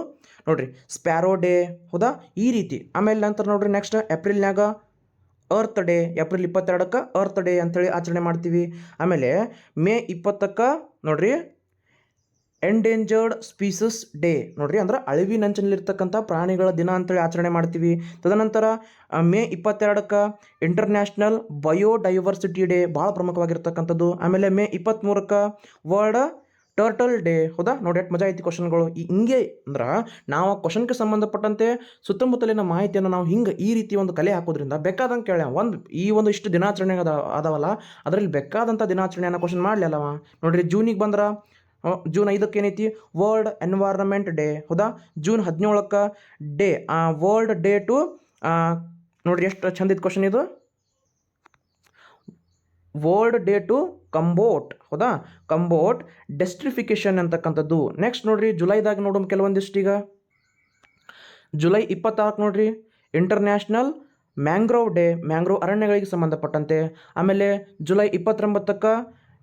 ನೋಡ್ರಿ ಸ್ಪ್ಯಾರೋ ಡೇ ಹೌದಾ? ಈ ರೀತಿ. ಆಮೇಲೆ ನಂತರ ನೋಡ್ರಿ ನೆಕ್ಸ್ಟ್ ಏಪ್ರಿಲ್ನಾಗ ಅರ್ತ್ ಡೇ ಏಪ್ರಿಲ್ ಇಪ್ಪತ್ತೆರಡಕ್ಕೆ ಅರ್ತ್ ಡೇ ಅಂತೇಳಿ ಆಚರಣೆ ಮಾಡ್ತೀವಿ. ಆಮೇಲೆ ಮೇ ಇಪ್ಪತ್ತಕ್ಕೆ, ನೋಡ್ರಿ ಎಂಡೇಂಜರ್ಡ್ ಸ್ಪೀಸಸ್ ಡೇ ನೋಡ್ರಿ, ಅಂದ್ರೆ ಅಳಿವಿನಂಚಿನಲ್ಲಿರ್ತಕ್ಕಂಥ ಪ್ರಾಣಿಗಳ ದಿನ ಅಂತೇಳಿ ಆಚರಣೆ ಮಾಡ್ತೀವಿ. ತದನಂತರ ಮೇ ಇಪ್ಪತ್ತೆರಡಕ್ಕೆ ಇಂಟರ್ನ್ಯಾಷನಲ್ ಬಯೋಡೈವರ್ಸಿಟಿ ಡೇ ಭಾಳ ಪ್ರಮುಖವಾಗಿರ್ತಕ್ಕಂಥದ್ದು. ಆಮೇಲೆ ಮೇ ಇಪ್ಪತ್ತ್ಮೂರಕ್ಕೆ ವರ್ಲ್ಡ್ ಟರ್ಟಲ್ ಡೇ ಹೌದಾ? ನೋಡಿ ಎಷ್ಟು ಮಜಾ ಐತಿ ಕ್ವಶನ್ಗಳು ಈ ಹಿಂಗೆ ಅಂದ್ರೆ ನಾವು ಆ ಕ್ವಶನ್ಗೆ ಸಂಬಂಧಪಟ್ಟಂತೆ ಸುತ್ತಮುತ್ತಲಿನ ಮಾಹಿತಿಯನ್ನು ನಾವು ಹಿಂಗೆ ಈ ರೀತಿ ಒಂದು ಕಲೆ ಹಾಕೋದ್ರಿಂದ ಬೇಕಾದಂಗೆ ಕೇಳ ಒಂದು, ಈ ಒಂದು ಇಷ್ಟು ದಿನಾಚರಣೆ ಅದ ಅದಾವಲ್ಲ ಅದರಲ್ಲಿ ಬೇಕಾದಂಥ ದಿನಾಚರಣೆಯನ್ನು ಕ್ವಶನ್ ಮಾಡಲಿಲ್ಲವ ನೋಡಿರಿ, ಜೂನಿಗೆ ಬಂದ್ರೆ ಜೂನ್ ಐದಕ್ಕೆ ಏನೈತಿ? ವರ್ಲ್ಡ್ ಎನ್ವೈರನ್ಮೆಂಟ್ ಡೇ ಹೌದಾ? ಜೂನ್ ಹದಿನೇಳಕ್ಕೆ ಡೇ ವರ್ಲ್ಡ್ ಡೇ ಟು ನೋಡ್ರಿ ಎಷ್ಟು ಚಂದಿದ ಕ್ವಶನ್ ಇದು. ವರ್ಲ್ಡ್ ಡೇ ಟು ಕಂಬೋಟ್ ಹೌದಾ? ಕಂಬೋಟ್ ಡೆಸ್ಟ್ರಿಫಿಕೇಶನ್ ಅಂತಕ್ಕಂಥದ್ದು. ನೆಕ್ಸ್ಟ್ ನೋಡ್ರಿ, ಜುಲೈದಾಗ ನೋಡೋಣ ಕೆಲವೊಂದಿಷ್ಟು ಈಗ. ಜುಲೈ ಇಪ್ಪತ್ತಾರಕ್ಕೆ ನೋಡ್ರಿ ಇಂಟರ್ನ್ಯಾಷನಲ್ ಮ್ಯಾಂಗ್ರೋವ್ ಡೇ ಮ್ಯಾಂಗ್ರೋವ್ ಅರಣ್ಯಗಳಿಗೆ ಸಂಬಂಧಪಟ್ಟಂತೆ. ಆಮೇಲೆ ಜುಲೈ ಇಪ್ಪತ್ತೊಂಬತ್ತಕ್ಕೆ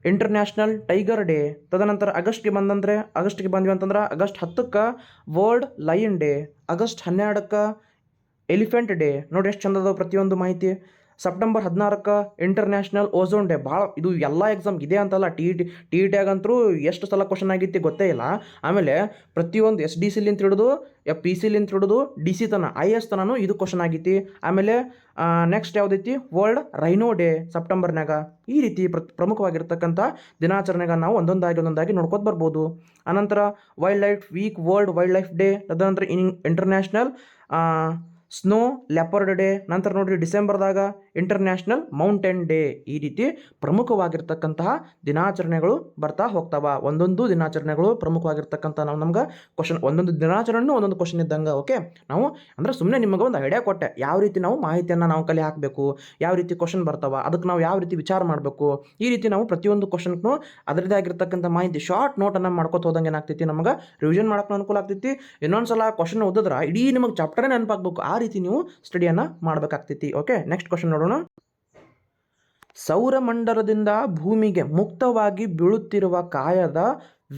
ಇಂಟರ್ನ್ಯಾಷನಲ್ ಟೈಗರ್ ಡೇ. ತದನಂತರ ಆಗಸ್ಟ್ಗೆ ಬಂದಂದ್ರೆ, ಆಗಸ್ಟ್ಗೆ ಬಂದ್ವಿ ಅಂತಂದ್ರೆ ಆಗಸ್ಟ್ ಹತ್ತಕ್ಕೆ ವರ್ಲ್ಡ್ ಲಯನ್ ಡೇ, ಆಗಸ್ಟ್ ಹನ್ನೆರಡಕ್ಕೆ ಎಲಿಫೆಂಟ್ ಡೇ. ನೋಡಿ ಎಷ್ಟು ಚಂದದ ಪ್ರತಿಯೊಂದು ಮಾಹಿತಿ. ಸೆಪ್ಟೆಂಬರ್ ಹದಿನಾರಕ್ಕೆ ಇಂಟರ್ನ್ಯಾಷನಲ್ ಓಝೋನ್ ಡೇ ಭಾಳ ಇದು ಎಲ್ಲ ಎಕ್ಸಾಮ್ ಇದೆ ಅಂತಲ್ಲ. ಟಿ ಟಿ ಟಿ ಇ ಟ್ಯಾಗಂತರೂ ಎಷ್ಟು ಸಲ ಕ್ವಶನ್ ಆಗಿತ್ತು ಗೊತ್ತೇ ಇಲ್ಲ. ಆಮೇಲೆ ಪ್ರತಿಯೊಂದು ಎಸ್ ಡಿ ಸಿಲಿಂತ ಹಿಡಿದು ಎಫ್ ಪಿ ಸಿಲಿಂತ ಹಿಡಿದು ಡಿ ಸಿ ತನ ಐ ಎಸ್ ತನೂ ಇದು ಕ್ವಶನ್ ಆಗೈತಿ ಆಮೇಲೆ ನೆಕ್ಸ್ಟ್ ಯಾವುದೈತಿ? ವರ್ಲ್ಡ್ ರೈನೋ ಡೇ ಸೆಪ್ಟೆಂಬರ್ನಾಗ ಈ ರೀತಿ ಪ್ರ, ಪ್ರಮುಖವಾಗಿರ್ತಕ್ಕಂಥ ದಿನಾಚರಣೆಗೆ ನಾವು ಒಂದೊಂದಾಗಿ ಒಂದೊಂದಾಗಿ ನೋಡ್ಕೋತ ಬರ್ಬೋದು. ಅನಂತರ wildlife week world wildlife day ತದನಂತರ in international snow leopard day ನಂತರ ನೋಡ್ರಿ ಡಿಸೆಂಬರ್ದಾಗ ಇಂಟರ್ನ್ಯಾಷನಲ್ ಮೌಂಟೇನ್ ಡೇ ಈ ರೀತಿ ಪ್ರಮುಖವಾಗಿರ್ತಕ್ಕಂತಹ ದಿನಾಚರಣೆಗಳು ಬರ್ತಾ ಹೋಗ್ತಾವ. ಒಂದೊಂದು ದಿನಾಚರಣೆಗಳು ಪ್ರಮುಖವಾಗಿರ್ತಕ್ಕಂಥ ನಾವು ನಮ್ಗೆ ಕ್ವಶನ್ ಒಂದೊಂದು ದಿನಾಚರಣೆ ಒಂದೊಂದು ಕ್ವಶನ್ ಇದ್ದಂಗೆ ಓಕೆ ನಾವು ಅಂದ್ರೆ ಸುಮ್ಮನೆ ನಿಮಗೆ ಒಂದು ಐಡಿಯಾ ಕೊಟ್ಟೆ. ಯಾವ ರೀತಿ ನಾವು ಮಾಹಿತಿಯನ್ನು ನಾವು ಕಲಿ ಹಾಕಬೇಕು, ಯಾವ ರೀತಿ ಕ್ವಶನ್ ಬರ್ತಾವ ಅದಕ್ಕೆ ನಾವು ಯಾವ ರೀತಿ ವಿಚಾರ ಮಾಡಬೇಕು, ಈ ರೀತಿ ನಾವು ಪ್ರತಿಯೊಂದು ಕ್ವಶನ್ಗೂ ಅದರದೇ ಆಗಿರ್ತಕ್ಕಂಥ ಮಾಹಿತಿ ಶಾರ್ಟ್ ನೋಟನ್ನು ಮಾಡ್ಕೊತ ಹೋದಂಗೆ ಏನಾಗ್ತೈತಿ ನಮಗೆ ರಿವಿಷನ್ ಮಾಡೋಕ್ಕೆ ಅನುಕೂಲ ಆಗ್ತೈತಿ. ಇನ್ನೊಂದು ಸಲ ಕ್ವಶನ್ ಓದಿದ್ರೆ ಇಡೀ ನಿಮಗೆ ಚಾಪ್ಟರ್ ನೆನಪಾಗಬೇಕು. ಆ ರೀತಿ ನೀವು ಸ್ಟಡಿಯನ್ನು ಮಾಡಬೇಕಾಗ್ತೈತಿ. ಓಕೆ ನೆಕ್ಸ್ಟ್ ಕ್ವಶನ್ ನೋಡೋಣ. ಸೌರಮಂಡಲದಿಂದ ಭೂಮಿಗೆ ಮುಕ್ತವಾಗಿ ಬೀಳುತ್ತಿರುವ ಕಾಯದ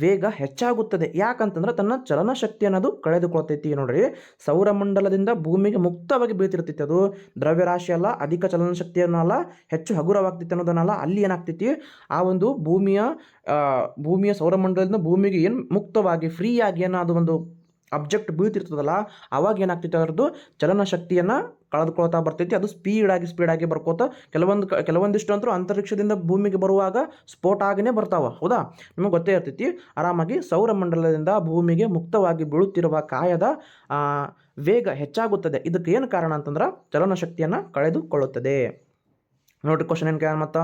ವೇಗ ಹೆಚ್ಚಾಗುತ್ತದೆ. ಯಾಕಂತಂದ್ರೆ ತನ್ನ ಚಲನಶಕ್ತಿ ಅನ್ನೋದು ಕಳೆದುಕೊಳ್ತೈತಿ ನೋಡ್ರಿ. ಸೌರಮಂಡಲದಿಂದ ಭೂಮಿಗೆ ಮುಕ್ತವಾಗಿ ಬೀಳ್ತಿರ್ತೈತಿ ಅದು. ದ್ರವ್ಯರಾಶಿ ಅಲ್ಲ, ಅಧಿಕ ಚಲನಶಕ್ತಿಯನ್ನಲ್ಲ ಹೆಚ್ಚು ಹಗುರವಾಗ್ತೈತಿ ಅನ್ನೋದನ್ನಲ್ಲ, ಅಲ್ಲಿ ಏನಾಗ್ತೈತಿ? ಆ ಒಂದು ಭೂಮಿಯ ಭೂಮಿಯ ಸೌರಮಂಡಲದಿಂದ ಭೂಮಿಗೆ ಏನು ಮುಕ್ತವಾಗಿ ಫ್ರೀಯಾಗಿ ಏನೋ ಅದು ಒಂದು ಅಬ್ಜೆಕ್ಟ್ ಬೀಳ್ತಿರ್ತದಲ್ಲ, ಅವಾಗ ಏನಾಗ್ತೈತೆ ಅವ್ರದ್ದು ಚಲನ ಶಕ್ತಿಯನ್ನು ಕಳೆದುಕೊಳ್ತಾ ಬರ್ತೈತಿ. ಅದು ಸ್ಪೀಡಾಗಿ ಸ್ಪೀಡಾಗಿ ಬರ್ಕೋತ ಕೆಲವೊಂದು ಕೆಲವೊಂದಿಷ್ಟು ಅಂತೂ ಅಂತರಿಕ್ಷದಿಂದ ಭೂಮಿಗೆ ಬರುವಾಗ ಸ್ಫೋಟ ಆಗಿನೇ ಬರ್ತಾವೆ. ಹೌದಾ? ನಿಮಗೆ ಗೊತ್ತೇ ಇರ್ತೈತಿ, ಆರಾಮಾಗಿ ಸೌರಮಂಡಲದಿಂದ ಭೂಮಿಗೆ ಮುಕ್ತವಾಗಿ ಬೀಳುತ್ತಿರುವ ಕಾಯದ ವೇಗ ಹೆಚ್ಚಾಗುತ್ತದೆ. ಇದಕ್ಕೆ ಏನು ಕಾರಣ ಅಂತಂದ್ರೆ ಚಲನ ಶಕ್ತಿಯನ್ನು ಕಳೆದುಕೊಳ್ಳುತ್ತದೆ. ನೋಡಿ ಕ್ವಶನ್ ಏನು ಕೇಳ ಮತ್ತು?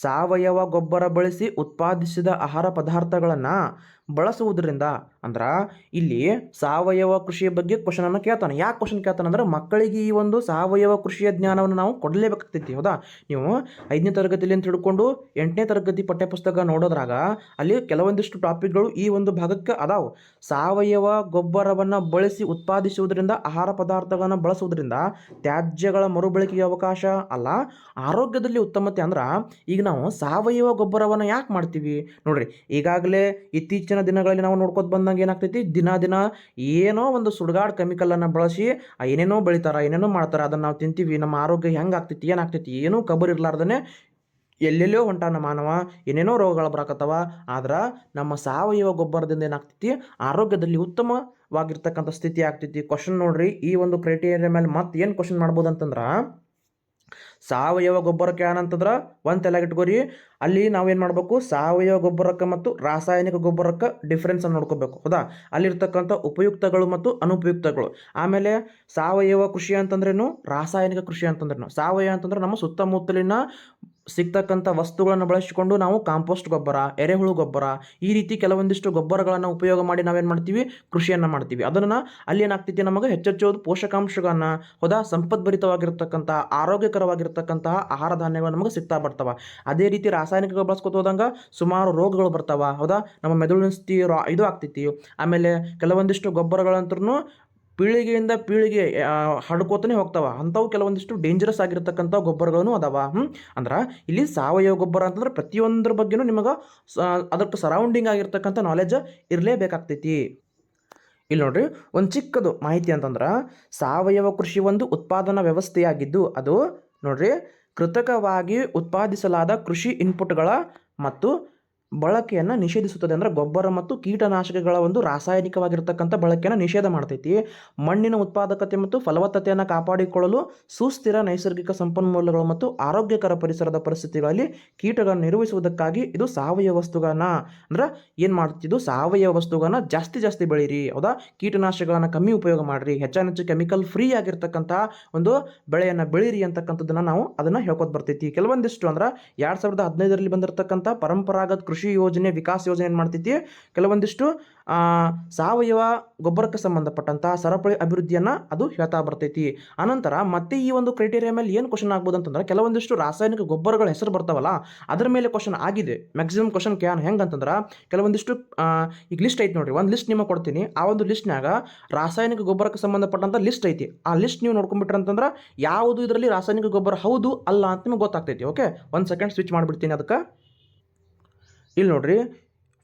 ಸಾವಯವ ಗೊಬ್ಬರ ಬಳಸಿ ಉತ್ಪಾದಿಸಿದ ಆಹಾರ ಪದಾರ್ಥಗಳನ್ನು ಬಳಸುವುದರಿಂದ ಅಂದ್ರೆ ಇಲ್ಲಿ ಸಾವಯವ ಕೃಷಿಯ ಬಗ್ಗೆ ಕ್ವಶನನ್ನು ಕೇಳ್ತಾನೆ. ಯಾಕೆ ಕ್ವಶನ್ ಕೇಳ್ತಾನೆ ಅಂದ್ರೆ ಮಕ್ಕಳಿಗೆ ಈ ಒಂದು ಸಾವಯವ ಕೃಷಿಯ ಜ್ಞಾನವನ್ನು ನಾವು ಕೊಡಲೇಬೇಕಾಗ್ತೈತಿ, ಹೌದಾ? ನೀವು ಐದನೇ ತರಗತಿಯಲ್ಲಿ ಅಂತ ಹಿಡ್ಕೊಂಡು ಎಂಟನೇ ತರಗತಿ ಪಠ್ಯಪುಸ್ತಕ ನೋಡೋದ್ರಾಗ ಅಲ್ಲಿ ಕೆಲವೊಂದಿಷ್ಟು ಟಾಪಿಕ್ಗಳು ಈ ಒಂದು ಭಾಗಕ್ಕೆ ಅದಾವು. ಸಾವಯವ ಗೊಬ್ಬರವನ್ನು ಬಳಸಿ ಉತ್ಪಾದಿಸುವುದರಿಂದ, ಆಹಾರ ಪದಾರ್ಥಗಳನ್ನು ಬಳಸುವುದರಿಂದ ತ್ಯಾಜ್ಯಗಳ ಮರುಬಳಕೆಗೆ ಅವಕಾಶ ಅಲ್ಲ, ಆರೋಗ್ಯದಲ್ಲಿ ಉತ್ತಮತೆ ಅಂದ್ರೆ ಈಗ ನಾವು ಸಾವಯವ ಗೊಬ್ಬರವನ್ನು ಯಾಕೆ ಮಾಡ್ತೀವಿ? ನೋಡ್ರಿ, ಈಗಾಗಲೇ ಇತ್ತೀಚಿನ ದಿನಗಳಲ್ಲಿ ನಾವು ನೋಡ್ಕೋತ ಬಂದಂಗೆ ಏನಾಗ್ತೈತಿ? ದಿನ ದಿನ ಏನೋ ಒಂದು ಸುಡ್ಗಾಡ್ ಕೆಮಿಕಲನ್ನು ಬಳಸಿ ಏನೇನೋ ಬೆಳಿತಾರ, ಏನೇನೋ ಮಾಡ್ತಾರೆ, ಅದನ್ನು ನಾವು ತಿಂತೀವಿ, ನಮ್ಮ ಆರೋಗ್ಯ ಹೆಂಗೆ ಆಗ್ತೈತಿ ಏನಾಗ್ತೈತಿ ಏನೂ ಕಬರ್ ಇರಲಾರ್ದೇ ಎಲ್ಲೆಲ್ಲೋ ಹೊಂಟಾನ ಮಾನವ, ಏನೇನೋ ರೋಗಗಳು ಬರಾಕತ್ತವ, ಆದ್ರೆ ನಮ್ಮ ಸಾವಯವ ಗೊಬ್ಬರದಿಂದ ಏನಾಗ್ತೈತಿ? ಆರೋಗ್ಯದಲ್ಲಿ ಉತ್ತಮವಾಗಿರ್ತಕ್ಕಂಥ ಸ್ಥಿತಿ ಆಗ್ತೈತಿ. ಕ್ವಶನ್ ನೋಡ್ರಿ, ಈ ಒಂದು ಕ್ರೈಟೀರಿಯಾ ಮೇಲೆ ಮತ್ತೆ ಏನು ಕ್ವಶನ್ ಮಾಡ್ಬೋದು ಅಂತಂದ್ರೆ ಸಾವಯವ ಗೊಬ್ಬರಕ್ಕೆ ಏನಂತಂದ್ರೆ ಒಂದು ತಲೆಗೆ ಇಟ್ಕೋರಿ. ಅಲ್ಲಿ ನಾವೇನು ಮಾಡಬೇಕು? ಸಾವಯವ ಗೊಬ್ಬರಕ್ಕೆ ಮತ್ತು ರಾಸಾಯನಿಕ ಗೊಬ್ಬರಕ್ಕೆ ಡಿಫ್ರೆನ್ಸನ್ನು ನೋಡ್ಕೋಬೇಕು. ಹೌದಾ? ಅಲ್ಲಿರ್ತಕ್ಕಂಥ ಉಪಯುಕ್ತಗಳು ಮತ್ತು ಅನುಪಯುಕ್ತಗಳು. ಆಮೇಲೆ ಸಾವಯವ ಕೃಷಿ ಅಂತಂದ್ರೇನು? ರಾಸಾಯನಿಕ ಕೃಷಿ ಅಂತಂದ್ರೇನು? ಸಾವಯವ ಅಂತಂದ್ರೆ ನಮ್ಮ ಸುತ್ತಮುತ್ತಲಿನ ಸಿಗ್ತಕ್ಕಂಥ ವಸ್ತುಗಳನ್ನು ಬಳಸಿಕೊಂಡು ನಾವು ಕಾಂಪೋಸ್ಟ್ ಗೊಬ್ಬರ, ಎರೆಹುಳು ಗೊಬ್ಬರ, ಈ ರೀತಿ ಕೆಲವೊಂದಿಷ್ಟು ಗೊಬ್ಬರಗಳನ್ನು ಉಪಯೋಗ ಮಾಡಿ ನಾವೇನು ಮಾಡ್ತೀವಿ? ಕೃಷಿಯನ್ನು ಮಾಡ್ತೀವಿ. ಅದನ್ನು ಅಲ್ಲಿ ಏನಾಗ್ತೈತಿ ನಮಗೆ? ಹೆಚ್ಚೆಚ್ಚು ಪೋಷಕಾಂಶಗಳನ್ನು, ಹೌದಾ ಸಂಪದ್ಭರಿತವಾಗಿರ್ತಕ್ಕಂಥ, ಆರೋಗ್ಯಕರವಾಗಿರ್ತಕ್ಕಂತಹ ಆಹಾರ ಧಾನ್ಯಗಳು ನಮಗೆ ಸಿಗ್ತಾ ಬರ್ತವೆ. ಅದೇ ರೀತಿ ರಾಸಾಯನಿಕ ಬಳಸ್ಕೊತ ಹೋದಂಗೆ ಸುಮಾರು ರೋಗಗಳು ಬರ್ತಾವೆ. ಹೌದಾ ನಮ್ಮ ಮೆದುಳಿನ ಸ್ಥಿತಿ ರಾ- ಇದು ಆಗ್ತೈತಿ ಆಮೇಲೆ ಕೆಲವೊಂದಿಷ್ಟು ಗೊಬ್ಬರಗಳಂತೂ ಪೀಳಿಗೆಯಿಂದ ಪೀಳಿಗೆ ಹಡ್ಕೋತಾನೆ ಹೋಗ್ತಾವ. ಅಂಥವು ಕೆಲವೊಂದಿಷ್ಟು ಡೇಂಜರಸ್ ಆಗಿರ್ತಕ್ಕಂಥ ಗೊಬ್ಬರಗಳನ್ನು ಅದಾವ. ಹ್ಞೂ ಅಂದ್ರೆ ಇಲ್ಲಿ ಸಾವಯವ ಗೊಬ್ಬರ ಅಂತಂದ್ರೆ ಪ್ರತಿಯೊಂದ್ರ ಬಗ್ಗೆನೂ ನಿಮಗೆ ಅದಕ್ಕೆ ಸರೌಂಡಿಂಗ್ ಆಗಿರ್ತಕ್ಕಂಥ ನಾಲೆಜ್ ಇರಲೇಬೇಕಾಗ್ತೈತಿ. ಇಲ್ಲಿ ನೋಡ್ರಿ, ಒಂದು ಚಿಕ್ಕದು ಮಾಹಿತಿ ಅಂತಂದ್ರೆ ಸಾವಯವ ಕೃಷಿ ಒಂದು ಉತ್ಪಾದನಾ ವ್ಯವಸ್ಥೆಯಾಗಿದ್ದು, ಅದು ನೋಡ್ರಿ ಕೃತಕವಾಗಿ ಉತ್ಪಾದಿಸಲಾದ ಕೃಷಿ ಇನ್ಪುಟ್ಗಳ ಮತ್ತು ಬಳಕೆಯನ್ನು ನಿಷೇಧಿಸುತ್ತದೆ ಅಂದರೆ ಗೊಬ್ಬರ ಮತ್ತು ಕೀಟನಾಶಕಗಳ ಒಂದು ರಾಸಾಯನಿಕವಾಗಿರ್ತಕ್ಕಂಥ ಬಳಕೆಯನ್ನು ನಿಷೇಧ ಮಾಡ್ತೈತಿ. ಮಣ್ಣಿನ ಉತ್ಪಾದಕತೆ ಮತ್ತು ಫಲವತ್ತತೆಯನ್ನು ಕಾಪಾಡಿಕೊಳ್ಳಲು ಸುಸ್ಥಿರ ನೈಸರ್ಗಿಕ ಸಂಪನ್ಮೂಲಗಳು ಮತ್ತು ಆರೋಗ್ಯಕರ ಪರಿಸರದ ಪರಿಸ್ಥಿತಿಗಳಲ್ಲಿ ಕೀಟಗಳನ್ನು ನಿರ್ವಹಿಸುವುದಕ್ಕಾಗಿ ಇದು ಸಾವಯವ ವಸ್ತುಗಳನ್ನ. ಅಂದ್ರೆ ಏನು ಮಾಡ್ತಿದ್ದು ಸಾವಯವ ವಸ್ತುಗಳನ್ನ ಜಾಸ್ತಿ ಜಾಸ್ತಿ ಬೆಳೀರಿ. ಹೌದಾ? ಕೀಟನಾಶಕಗಳನ್ನ ಕಮ್ಮಿ ಉಪಯೋಗ ಮಾಡಿರಿ. ಹೆಚ್ಚಾನೆಚ್ಚು ಕೆಮಿಕಲ್ ಫ್ರೀ ಆಗಿರ್ತಕ್ಕಂಥ ಒಂದು ಬೆಳೆಯನ್ನು ಬೆಳೀರಿ ಅಂತಕ್ಕಂಥದ್ದನ್ನು ನಾವು ಅದನ್ನು ಹೇಳ್ಕೊತ ಬರ್ತೈತಿ. ಕೆಲವೊಂದಿಷ್ಟು ಅಂದ್ರೆ ಎರಡು ಸಾವಿರದ ಹದಿನೈದರಲ್ಲಿ ಬಂದಿರತಕ್ಕಂಥ ಪರಂಪರಾಗತ ಕೃಷಿ ಯೋಜನೆ, ವಿಕಾಸ ಯೋಜನೆ ಏನು ಮಾಡ್ತೈತಿ? ಕೆಲವೊಂದಿಷ್ಟು ಸಾವಯವ ಗೊಬ್ಬರಕ್ಕೆ ಸಂಬಂಧಪಟ್ಟಂತಹ ಸರಪಳಿ ಅಭಿವೃದ್ಧಿಯನ್ನು ಅದು ಹೇಳ್ತಾ ಬರ್ತೈತಿ. ಅನಂತರ ಮತ್ತೆ ಈ ಒಂದು ಕ್ರೈಟೇರಿಯಾ ಮೇಲೆ ಏನು ಕ್ವಶನ್ ಆಗ್ಬೋದು ಅಂತಂದ್ರೆ ಕೆಲವೊಂದಿಷ್ಟು ರಾಸಾಯನಿಕ ಗೊಬ್ಬರಗಳ ಹೆಸರು ಬರ್ತಾವಲ್ಲ, ಅದರ ಮೇಲೆ ಕ್ವಶನ್ ಆಗಿದೆ. ಮ್ಯಾಕ್ಸಿಮಮ್ ಕ್ವಶನ್ ಕ್ಯಾನ್ ಹೆಂಗಂತಂದ್ರೆ, ಕೆಲವೊಂದಿಷ್ಟು ಈಗ ಲಿಸ್ಟ್ ಐತಿ ನೋಡ್ರಿ, ಒಂದು ಲಿಸ್ಟ್ ನಿಮಗೆ ಕೊಡ್ತೀನಿ. ಆ ಒಂದು ಲಿಸ್ಟ್ನಾಗ ರಾಸಾಯನಿಕ ಗೊಬ್ಬರಕ್ಕೆ ಸಂಬಂಧಪಟ್ಟಂಥ ಲಿಸ್ಟ್ ಐತಿ. ಆ ಲಿಸ್ಟ್ ನೀವು ನೋಡ್ಕೊಂಡ್ಬಿಟ್ರಂತಂದ್ರೆ ಯಾವುದು ಇದರಲ್ಲಿ ರಾಸಾಯನಿಕ ಗೊಬ್ಬರ ಹೌದು, ಅಲ್ಲ ಅಂತ ನಿಮಗೆ ಗೊತ್ತಾಗ್ತೈತಿ. ಓಕೆ ಒಂದು ಸೆಕೆಂಡ್ ಸ್ವಿಚ್ ಮಾಡಿಬಿಡ್ತೀನಿ ಅದಕ್ಕೆ. ಇಲ್ಲಿ ನೋಡ್ರಿ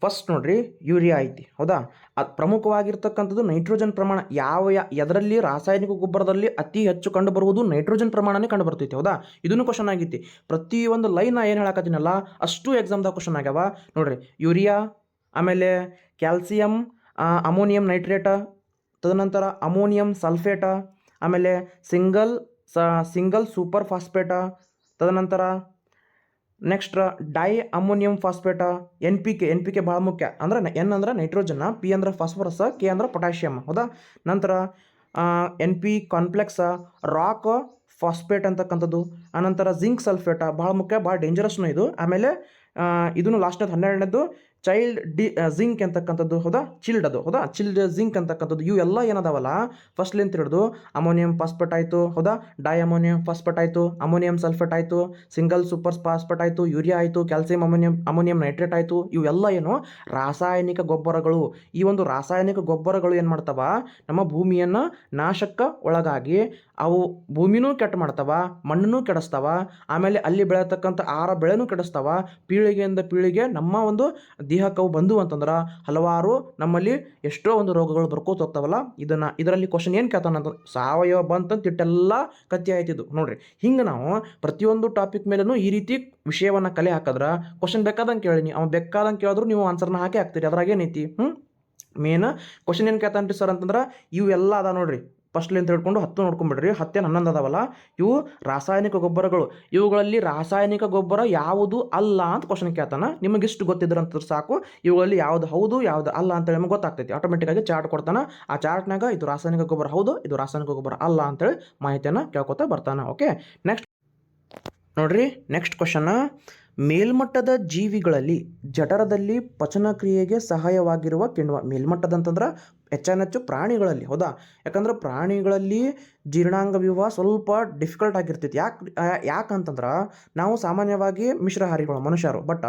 ಫಸ್ಟ್ ನೋಡ್ರಿ, ಯೂರಿಯಾ ಐತಿ, ಹೌದಾ? ಅದು ಪ್ರಮುಖವಾಗಿರ್ತಕ್ಕಂಥದ್ದು ನೈಟ್ರೋಜನ್ ಪ್ರಮಾಣ. ಯಾವ ಯಾ, ಎದರಲ್ಲಿ, ರಾಸಾಯನಿಕ ಗೊಬ್ಬರದಲ್ಲಿ ಅತಿ ಹೆಚ್ಚು ಕಂಡು ಬರುವುದು ನೈಟ್ರೋಜನ್ ಪ್ರಮಾಣನೇ ಕಂಡು ಬರ್ತೈತಿ ಹೌದಾ? ಇದನ್ನು ಕ್ವಶನ್ ಆಗೈತಿ. ಪ್ರತಿಯೊಂದು ಲೈನ್ ಏನು ಹೇಳಕತ್ತೀನಲ್ಲ, ಅಷ್ಟು ಎಕ್ಸಾಮ್ದಾಗ ಕ್ವಶನ್ ಆಗ್ಯಾವ. ನೋಡ್ರಿ, ಯೂರಿಯಾ, ಆಮೇಲೆ ಕ್ಯಾಲ್ಸಿಯಂ ಅಮೋನಿಯಂ ನೈಟ್ರೇಟ ತದನಂತರ ಅಮೋನಿಯಂ ಸಲ್ಫೇಟ ಆಮೇಲೆ ಸಿಂಗಲ್ ಸಿಂಗಲ್ ಸೂಪರ್ ಫಾಸ್ಫೇಟ ತದನಂತರ next di ammonium phosphate N P K N P K ಭಾಳ ಮುಖ್ಯ. ಅಂದ್ರೆ ಎನ್ ಅಂದ್ರೆ ನೈಟ್ರೋಜನ್ ಪಿ ಅಂದ್ರೆ ಫಾಸ್ಫರಸ್ ಕೆ ಅಂದ್ರೆ ಪೊಟ್ಯಾಷಿಯಮ್ ಹೌದಾ? ನಂತರ N P complex rock phosphate ಅಂತಕ್ಕಂಥದ್ದು. ಆನಂತರ ಜಿಂಕ್ ಸಲ್ಫೇಟ ಭಾಳ ಮುಖ್ಯ, ಭಾಳ ಡೇಂಜರಸ್ನು ಇದು. ಆಮೇಲೆ ಇದನ್ನು ಲಾಸ್ಟ್ ಹನ್ನೆರಡನೇದು ಚೈಲ್ಡ್ ಡಿ ಜಿಂಕ್ ಅಂತಕ್ಕಂಥದ್ದು ಹೌದಾ? ಚಿಲ್ಡ್ ಅದು, ಹೌದಾ? ಚಿಲ್ಡ್ ಜಿಂಕ್ ಅಂತಕ್ಕಂಥದ್ದು, ಇವು ಎಲ್ಲ ಫಸ್ಟ್ ಲೆಂತ್ ಹಿಡಿದು ಅಮೋನಿಯಂ ಫಾಸ್ಫೇಟ್ ಆಯಿತು, ಹೌದಾ? ಡೈ ಅಮೋನಿಯಂ ಫಾಸ್ಫೇಟ್ ಆಯಿತು, ಅಮೋನಿಯಂ ಸಲ್ಫೇಟ್ ಆಯಿತು ಸಿಂಗಲ್ ಸೂಪರ್ ಫಾಸ್ಫೇಟ್ ಆಯಿತು, ಯೂರಿಯಾ ಆಯಿತು ಕ್ಯಾಲ್ಸಿಯಂ ಅಮೋನಿಯಂ ಅಮೋನಿಯಂ ನೈಟ್ರೇಟ್ ಆಯಿತು ಇವೆಲ್ಲ ಏನು? ರಾಸಾಯನಿಕ ಗೊಬ್ಬರಗಳು. ಈ ಒಂದು ರಾಸಾಯನಿಕ ಗೊಬ್ಬರಗಳು ಏನು ಮಾಡ್ತಾವ? ನಮ್ಮ ಭೂಮಿಯನ್ನು ನಾಶಕ್ಕೆ ಒಳಗಾಗಿ ಅವು ಭೂಮಿನೂ ಕೆಟ್ಟ ಮಾಡ್ತಾವ, ಮಣ್ಣನ್ನು ಕೆಡಿಸ್ತಾವ, ಆಮೇಲೆ ಅಲ್ಲಿ ಬೆಳೆಯತಕ್ಕಂಥ ಆಹಾರ ಬೆಳೆನೂ ಕೆಡಿಸ್ತಾವ, ಪೀಳಿಗೆಯಿಂದ ಪೀಳಿಗೆ ನಮ್ಮ ಒಂದು ದೇಹಕ್ಕೆ ಅವು ಬಂದು ಅಂತಂದ್ರೆ ಹಲವಾರು ನಮ್ಮಲ್ಲಿ ಎಷ್ಟೋ ಒಂದು ರೋಗಗಳು ಬರ್ಕೋತ ಹೋಗ್ತಾವಲ್ಲ ಇದನ್ನು ಇದರಲ್ಲಿ ಕ್ವಶನ್ ಏನು ಕೇಳ್ತಾನಂತ ಸಾವಯವ ಬಂತಂತ ಇಟ್ಟೆಲ್ಲ ಕತ್ತಿ ಆಯ್ತಿದ್ದು. ನೋಡ್ರಿ, ಹಿಂಗೆ ನಾವು ಪ್ರತಿಯೊಂದು ಟಾಪಿಕ್ ಮೇಲೂ ಈ ರೀತಿ ವಿಷಯವನ್ನು ಕಲೆ ಹಾಕಿದ್ರೆ ಕ್ವಶನ್ ಬೇಕಾದಂಗೆ ಕೇಳಿನಿ. ಅವ್ನು ಬೇಕಾದಂಗೆ ಕೇಳಿದ್ರು ನೀವು ಆನ್ಸರ್ನ ಹಾಕಿ ಹಾಕ್ತೀರಿ. ಅದ್ರಾಗೇನೈತಿ ಹ್ಞೂ ಮೇನ್ ಕ್ವಶನ್ ಏನು ಕೇಳ್ತಾನ್ರಿ ಸರ್ ಅಂತಂದ್ರೆ ಇವೆಲ್ಲ ಅದ ನೋಡ್ರಿ. ಫಸ್ಟ್ಲಿಂದ ಹಿಡ್ಕೊಂಡು ಹತ್ತು ನೋಡ್ಕೊಂಬಿಡ್ರಿ. ಹತ್ತೇನು ಹನ್ನೊಂದು ಅದಾವಲ್ಲ. ಇವು ರಾಸಾಯನಿಕ ಗೊಬ್ಬರಗಳು. ಇವುಗಳಲ್ಲಿ ರಾಸಾಯನಿಕ ಗೊಬ್ಬರ ಯಾವುದು ಅಲ್ಲ ಅಂತ ಕ್ವಶನ್ ಕೇಳ್ತಾನ. ನಿಮಗೆ ಇಷ್ಟು ಗೊತ್ತಿದ್ರಂತ ಸಾಕು. ಇವುಗಳಲ್ಲಿ ಯಾವುದು ಹೌದು, ಯಾವುದು ಅಲ್ಲ ಅಂತೇಳಿ ನಿಮಗೆ ಗೊತ್ತಾಗ್ತೈತಿ. ಆಟೋಮೆಟಿಕ್ಕಾಗಿ ಚಾರ್ಟ್ ಕೊಡ್ತಾನ. ಆ ಚಾರ್ಟ್ನಾಗ ಇದು ರಾಸಾಯನಿಕ ಗೊಬ್ಬರ ಹೌದು, ಇದು ರಾಸಾಯನಿಕ ಗೊಬ್ಬರ ಅಲ್ಲ ಅಂತೇಳಿ ಮಾಹಿತಿಯನ್ನು ಕೇಳ್ಕೊತಾ ಬರ್ತಾನೆ. ಓಕೆ ನೆಕ್ಸ್ಟ್ ನೋಡ್ರಿ. ನೆಕ್ಸ್ಟ್ ಕ್ವಶನ್ ಮೇಲ್ಮಟ್ಟದ ಜೀವಿಗಳಲ್ಲಿ ಜಠರದಲ್ಲಿ ಪಚನ ಕ್ರಿಯೆಗೆ ಸಹಾಯವಾಗಿರುವ ಕಿಣ್ವ. ಮೇಲ್ಮಟ್ಟದ ಅಂತಂದ್ರೆ ಹೆಚ್ಚಾನೆಚ್ಚು ಪ್ರಾಣಿಗಳಲ್ಲಿ, ಹೌದಾ? ಯಾಕಂದ್ರೆ ಪ್ರಾಣಿಗಳಲ್ಲಿ ಜೀರ್ಣಾಂಗ ವ್ಯೂಹ ಸ್ವಲ್ಪ ಡಿಫಿಕಲ್ಟ್ ಆಗಿರ್ತೈತಿ. ಯಾಕೆ ಯಾಕಂತಂದ್ರೆ ನಾವು ಸಾಮಾನ್ಯವಾಗಿ ಮಿಶ್ರಹಾರಿಗಳು ಮನುಷ್ಯರು ಬಟ್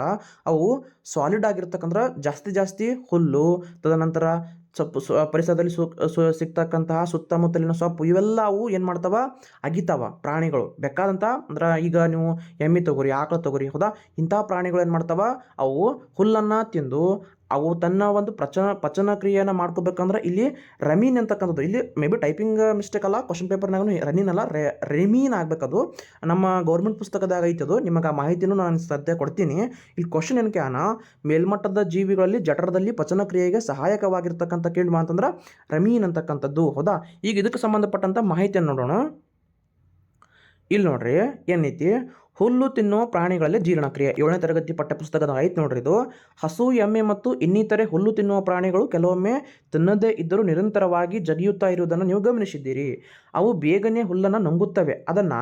ಅವು ಸಾಲಿಡ್ ಆಗಿರ್ತಕ್ಕಂದ್ರೆ ಜಾಸ್ತಿ ಜಾಸ್ತಿ ಹುಲ್ಲು, ತದನಂತರ ಸೊಪ್ಪು, ಸೊ, ಪರಿಸರದಲ್ಲಿ ಸು ಸು, ಸಿಗ್ತಕ್ಕಂತಹ ಸುತ್ತಮುತ್ತಲಿನ ಸೊಪ್ಪು, ಇವೆಲ್ಲ ಅವು ಏನು ಮಾಡ್ತಾವ? ಅಗಿತಾವ ಪ್ರಾಣಿಗಳು. ಬೇಕಾದಂಥ ಅಂದ್ರೆ ಈಗ ನೀವು ಎಮ್ಮೆ ತಗೋರಿ, ಆಕಳು ತಗೋರಿ, ಹೌದಾ? ಇಂಥ ಪ್ರಾಣಿಗಳು ಏನು ಮಾಡ್ತಾವ? ಅವು ಹುಲ್ಲನ್ನು ತಿಂದು ಅವು ತನ್ನ ಒಂದು ಪ್ರಚನ, ಪಚನ ಕ್ರಿಯೆಯನ್ನು ಮಾಡ್ಕೋಬೇಕಂದ್ರೆ ಇಲ್ಲಿ ರಮೀನ್ ಅಂತಕ್ಕಂಥದ್ದು. ಇಲ್ಲಿ ಮೇ ಬಿ ಟೈಪಿಂಗ್ ಮಿಸ್ಟೇಕ್ ಅಲ್ಲ ಕ್ವಶನ್ ಪೇಪರ್ನಾಗೂ ರನೀನ್ ಅಲ್ಲ, ರೆ, ರೆಮೀನ್ ಆಗಬೇಕದು. ನಮ್ಮ ಗೌರ್ಮೆಂಟ್ ಪುಸ್ತಕದಾಗ ಐತೆ ಅದು ನಿಮಗೆ ಆ ಮಾಹಿತಿನೂ ನಾನು ಸದ್ಯ ಕೊಡ್ತೀನಿ. ಇಲ್ಲಿ ಕ್ವಶನ್ ಏನಕ್ಕೆ ಅನ, ಮೇಲ್ಮಟ್ಟದ ಜೀವಿಗಳಲ್ಲಿ ಜಠರದಲ್ಲಿ ಪಚನ ಕ್ರಿಯೆಗೆ ಸಹಾಯಕವಾಗಿರ್ತಕ್ಕಂಥ ಕೇಳುವ ಅಂತಂದ್ರೆ ರಮೀನ್ ಅಂತಕ್ಕಂಥದ್ದು. ಹೌದಾ? ಈಗ ಇದಕ್ಕೆ ಸಂಬಂಧಪಟ್ಟಂಥ ಮಾಹಿತಿಯನ್ನು ನೋಡೋಣ. ಇಲ್ಲಿ ನೋಡ್ರಿ, ಏನೈತಿ? ಹುಲ್ಲು ತಿನ್ನುವ ಪ್ರಾಣಿಗಳಲ್ಲಿ ಜೀರ್ಣಕ್ರಿಯೆ. ಏಳನೇ ತರಗತಿ ಪಠ್ಯಪುಸ್ತಕದ ಆಯ್ತು ನೋಡ್ರಿ ಇದು. ಹಸು, ಎಮ್ಮೆ ಮತ್ತು ಇನ್ನಿತರೆ ಹುಲ್ಲು ತಿನ್ನುವ ಪ್ರಾಣಿಗಳು ಕೆಲವೊಮ್ಮೆ ತಿನ್ನದೇ ಇದ್ದರೂ ನಿರಂತರವಾಗಿ ಜಗಿಯುತ್ತಾ ಇರುವುದನ್ನು ನೀವು ಗಮನಿಸಿದ್ದೀರಿ. ಅವು ಬೇಗನೆ ಹುಲ್ಲನ್ನು ನುಂಗುತ್ತವೆ. ಅದನ್ನು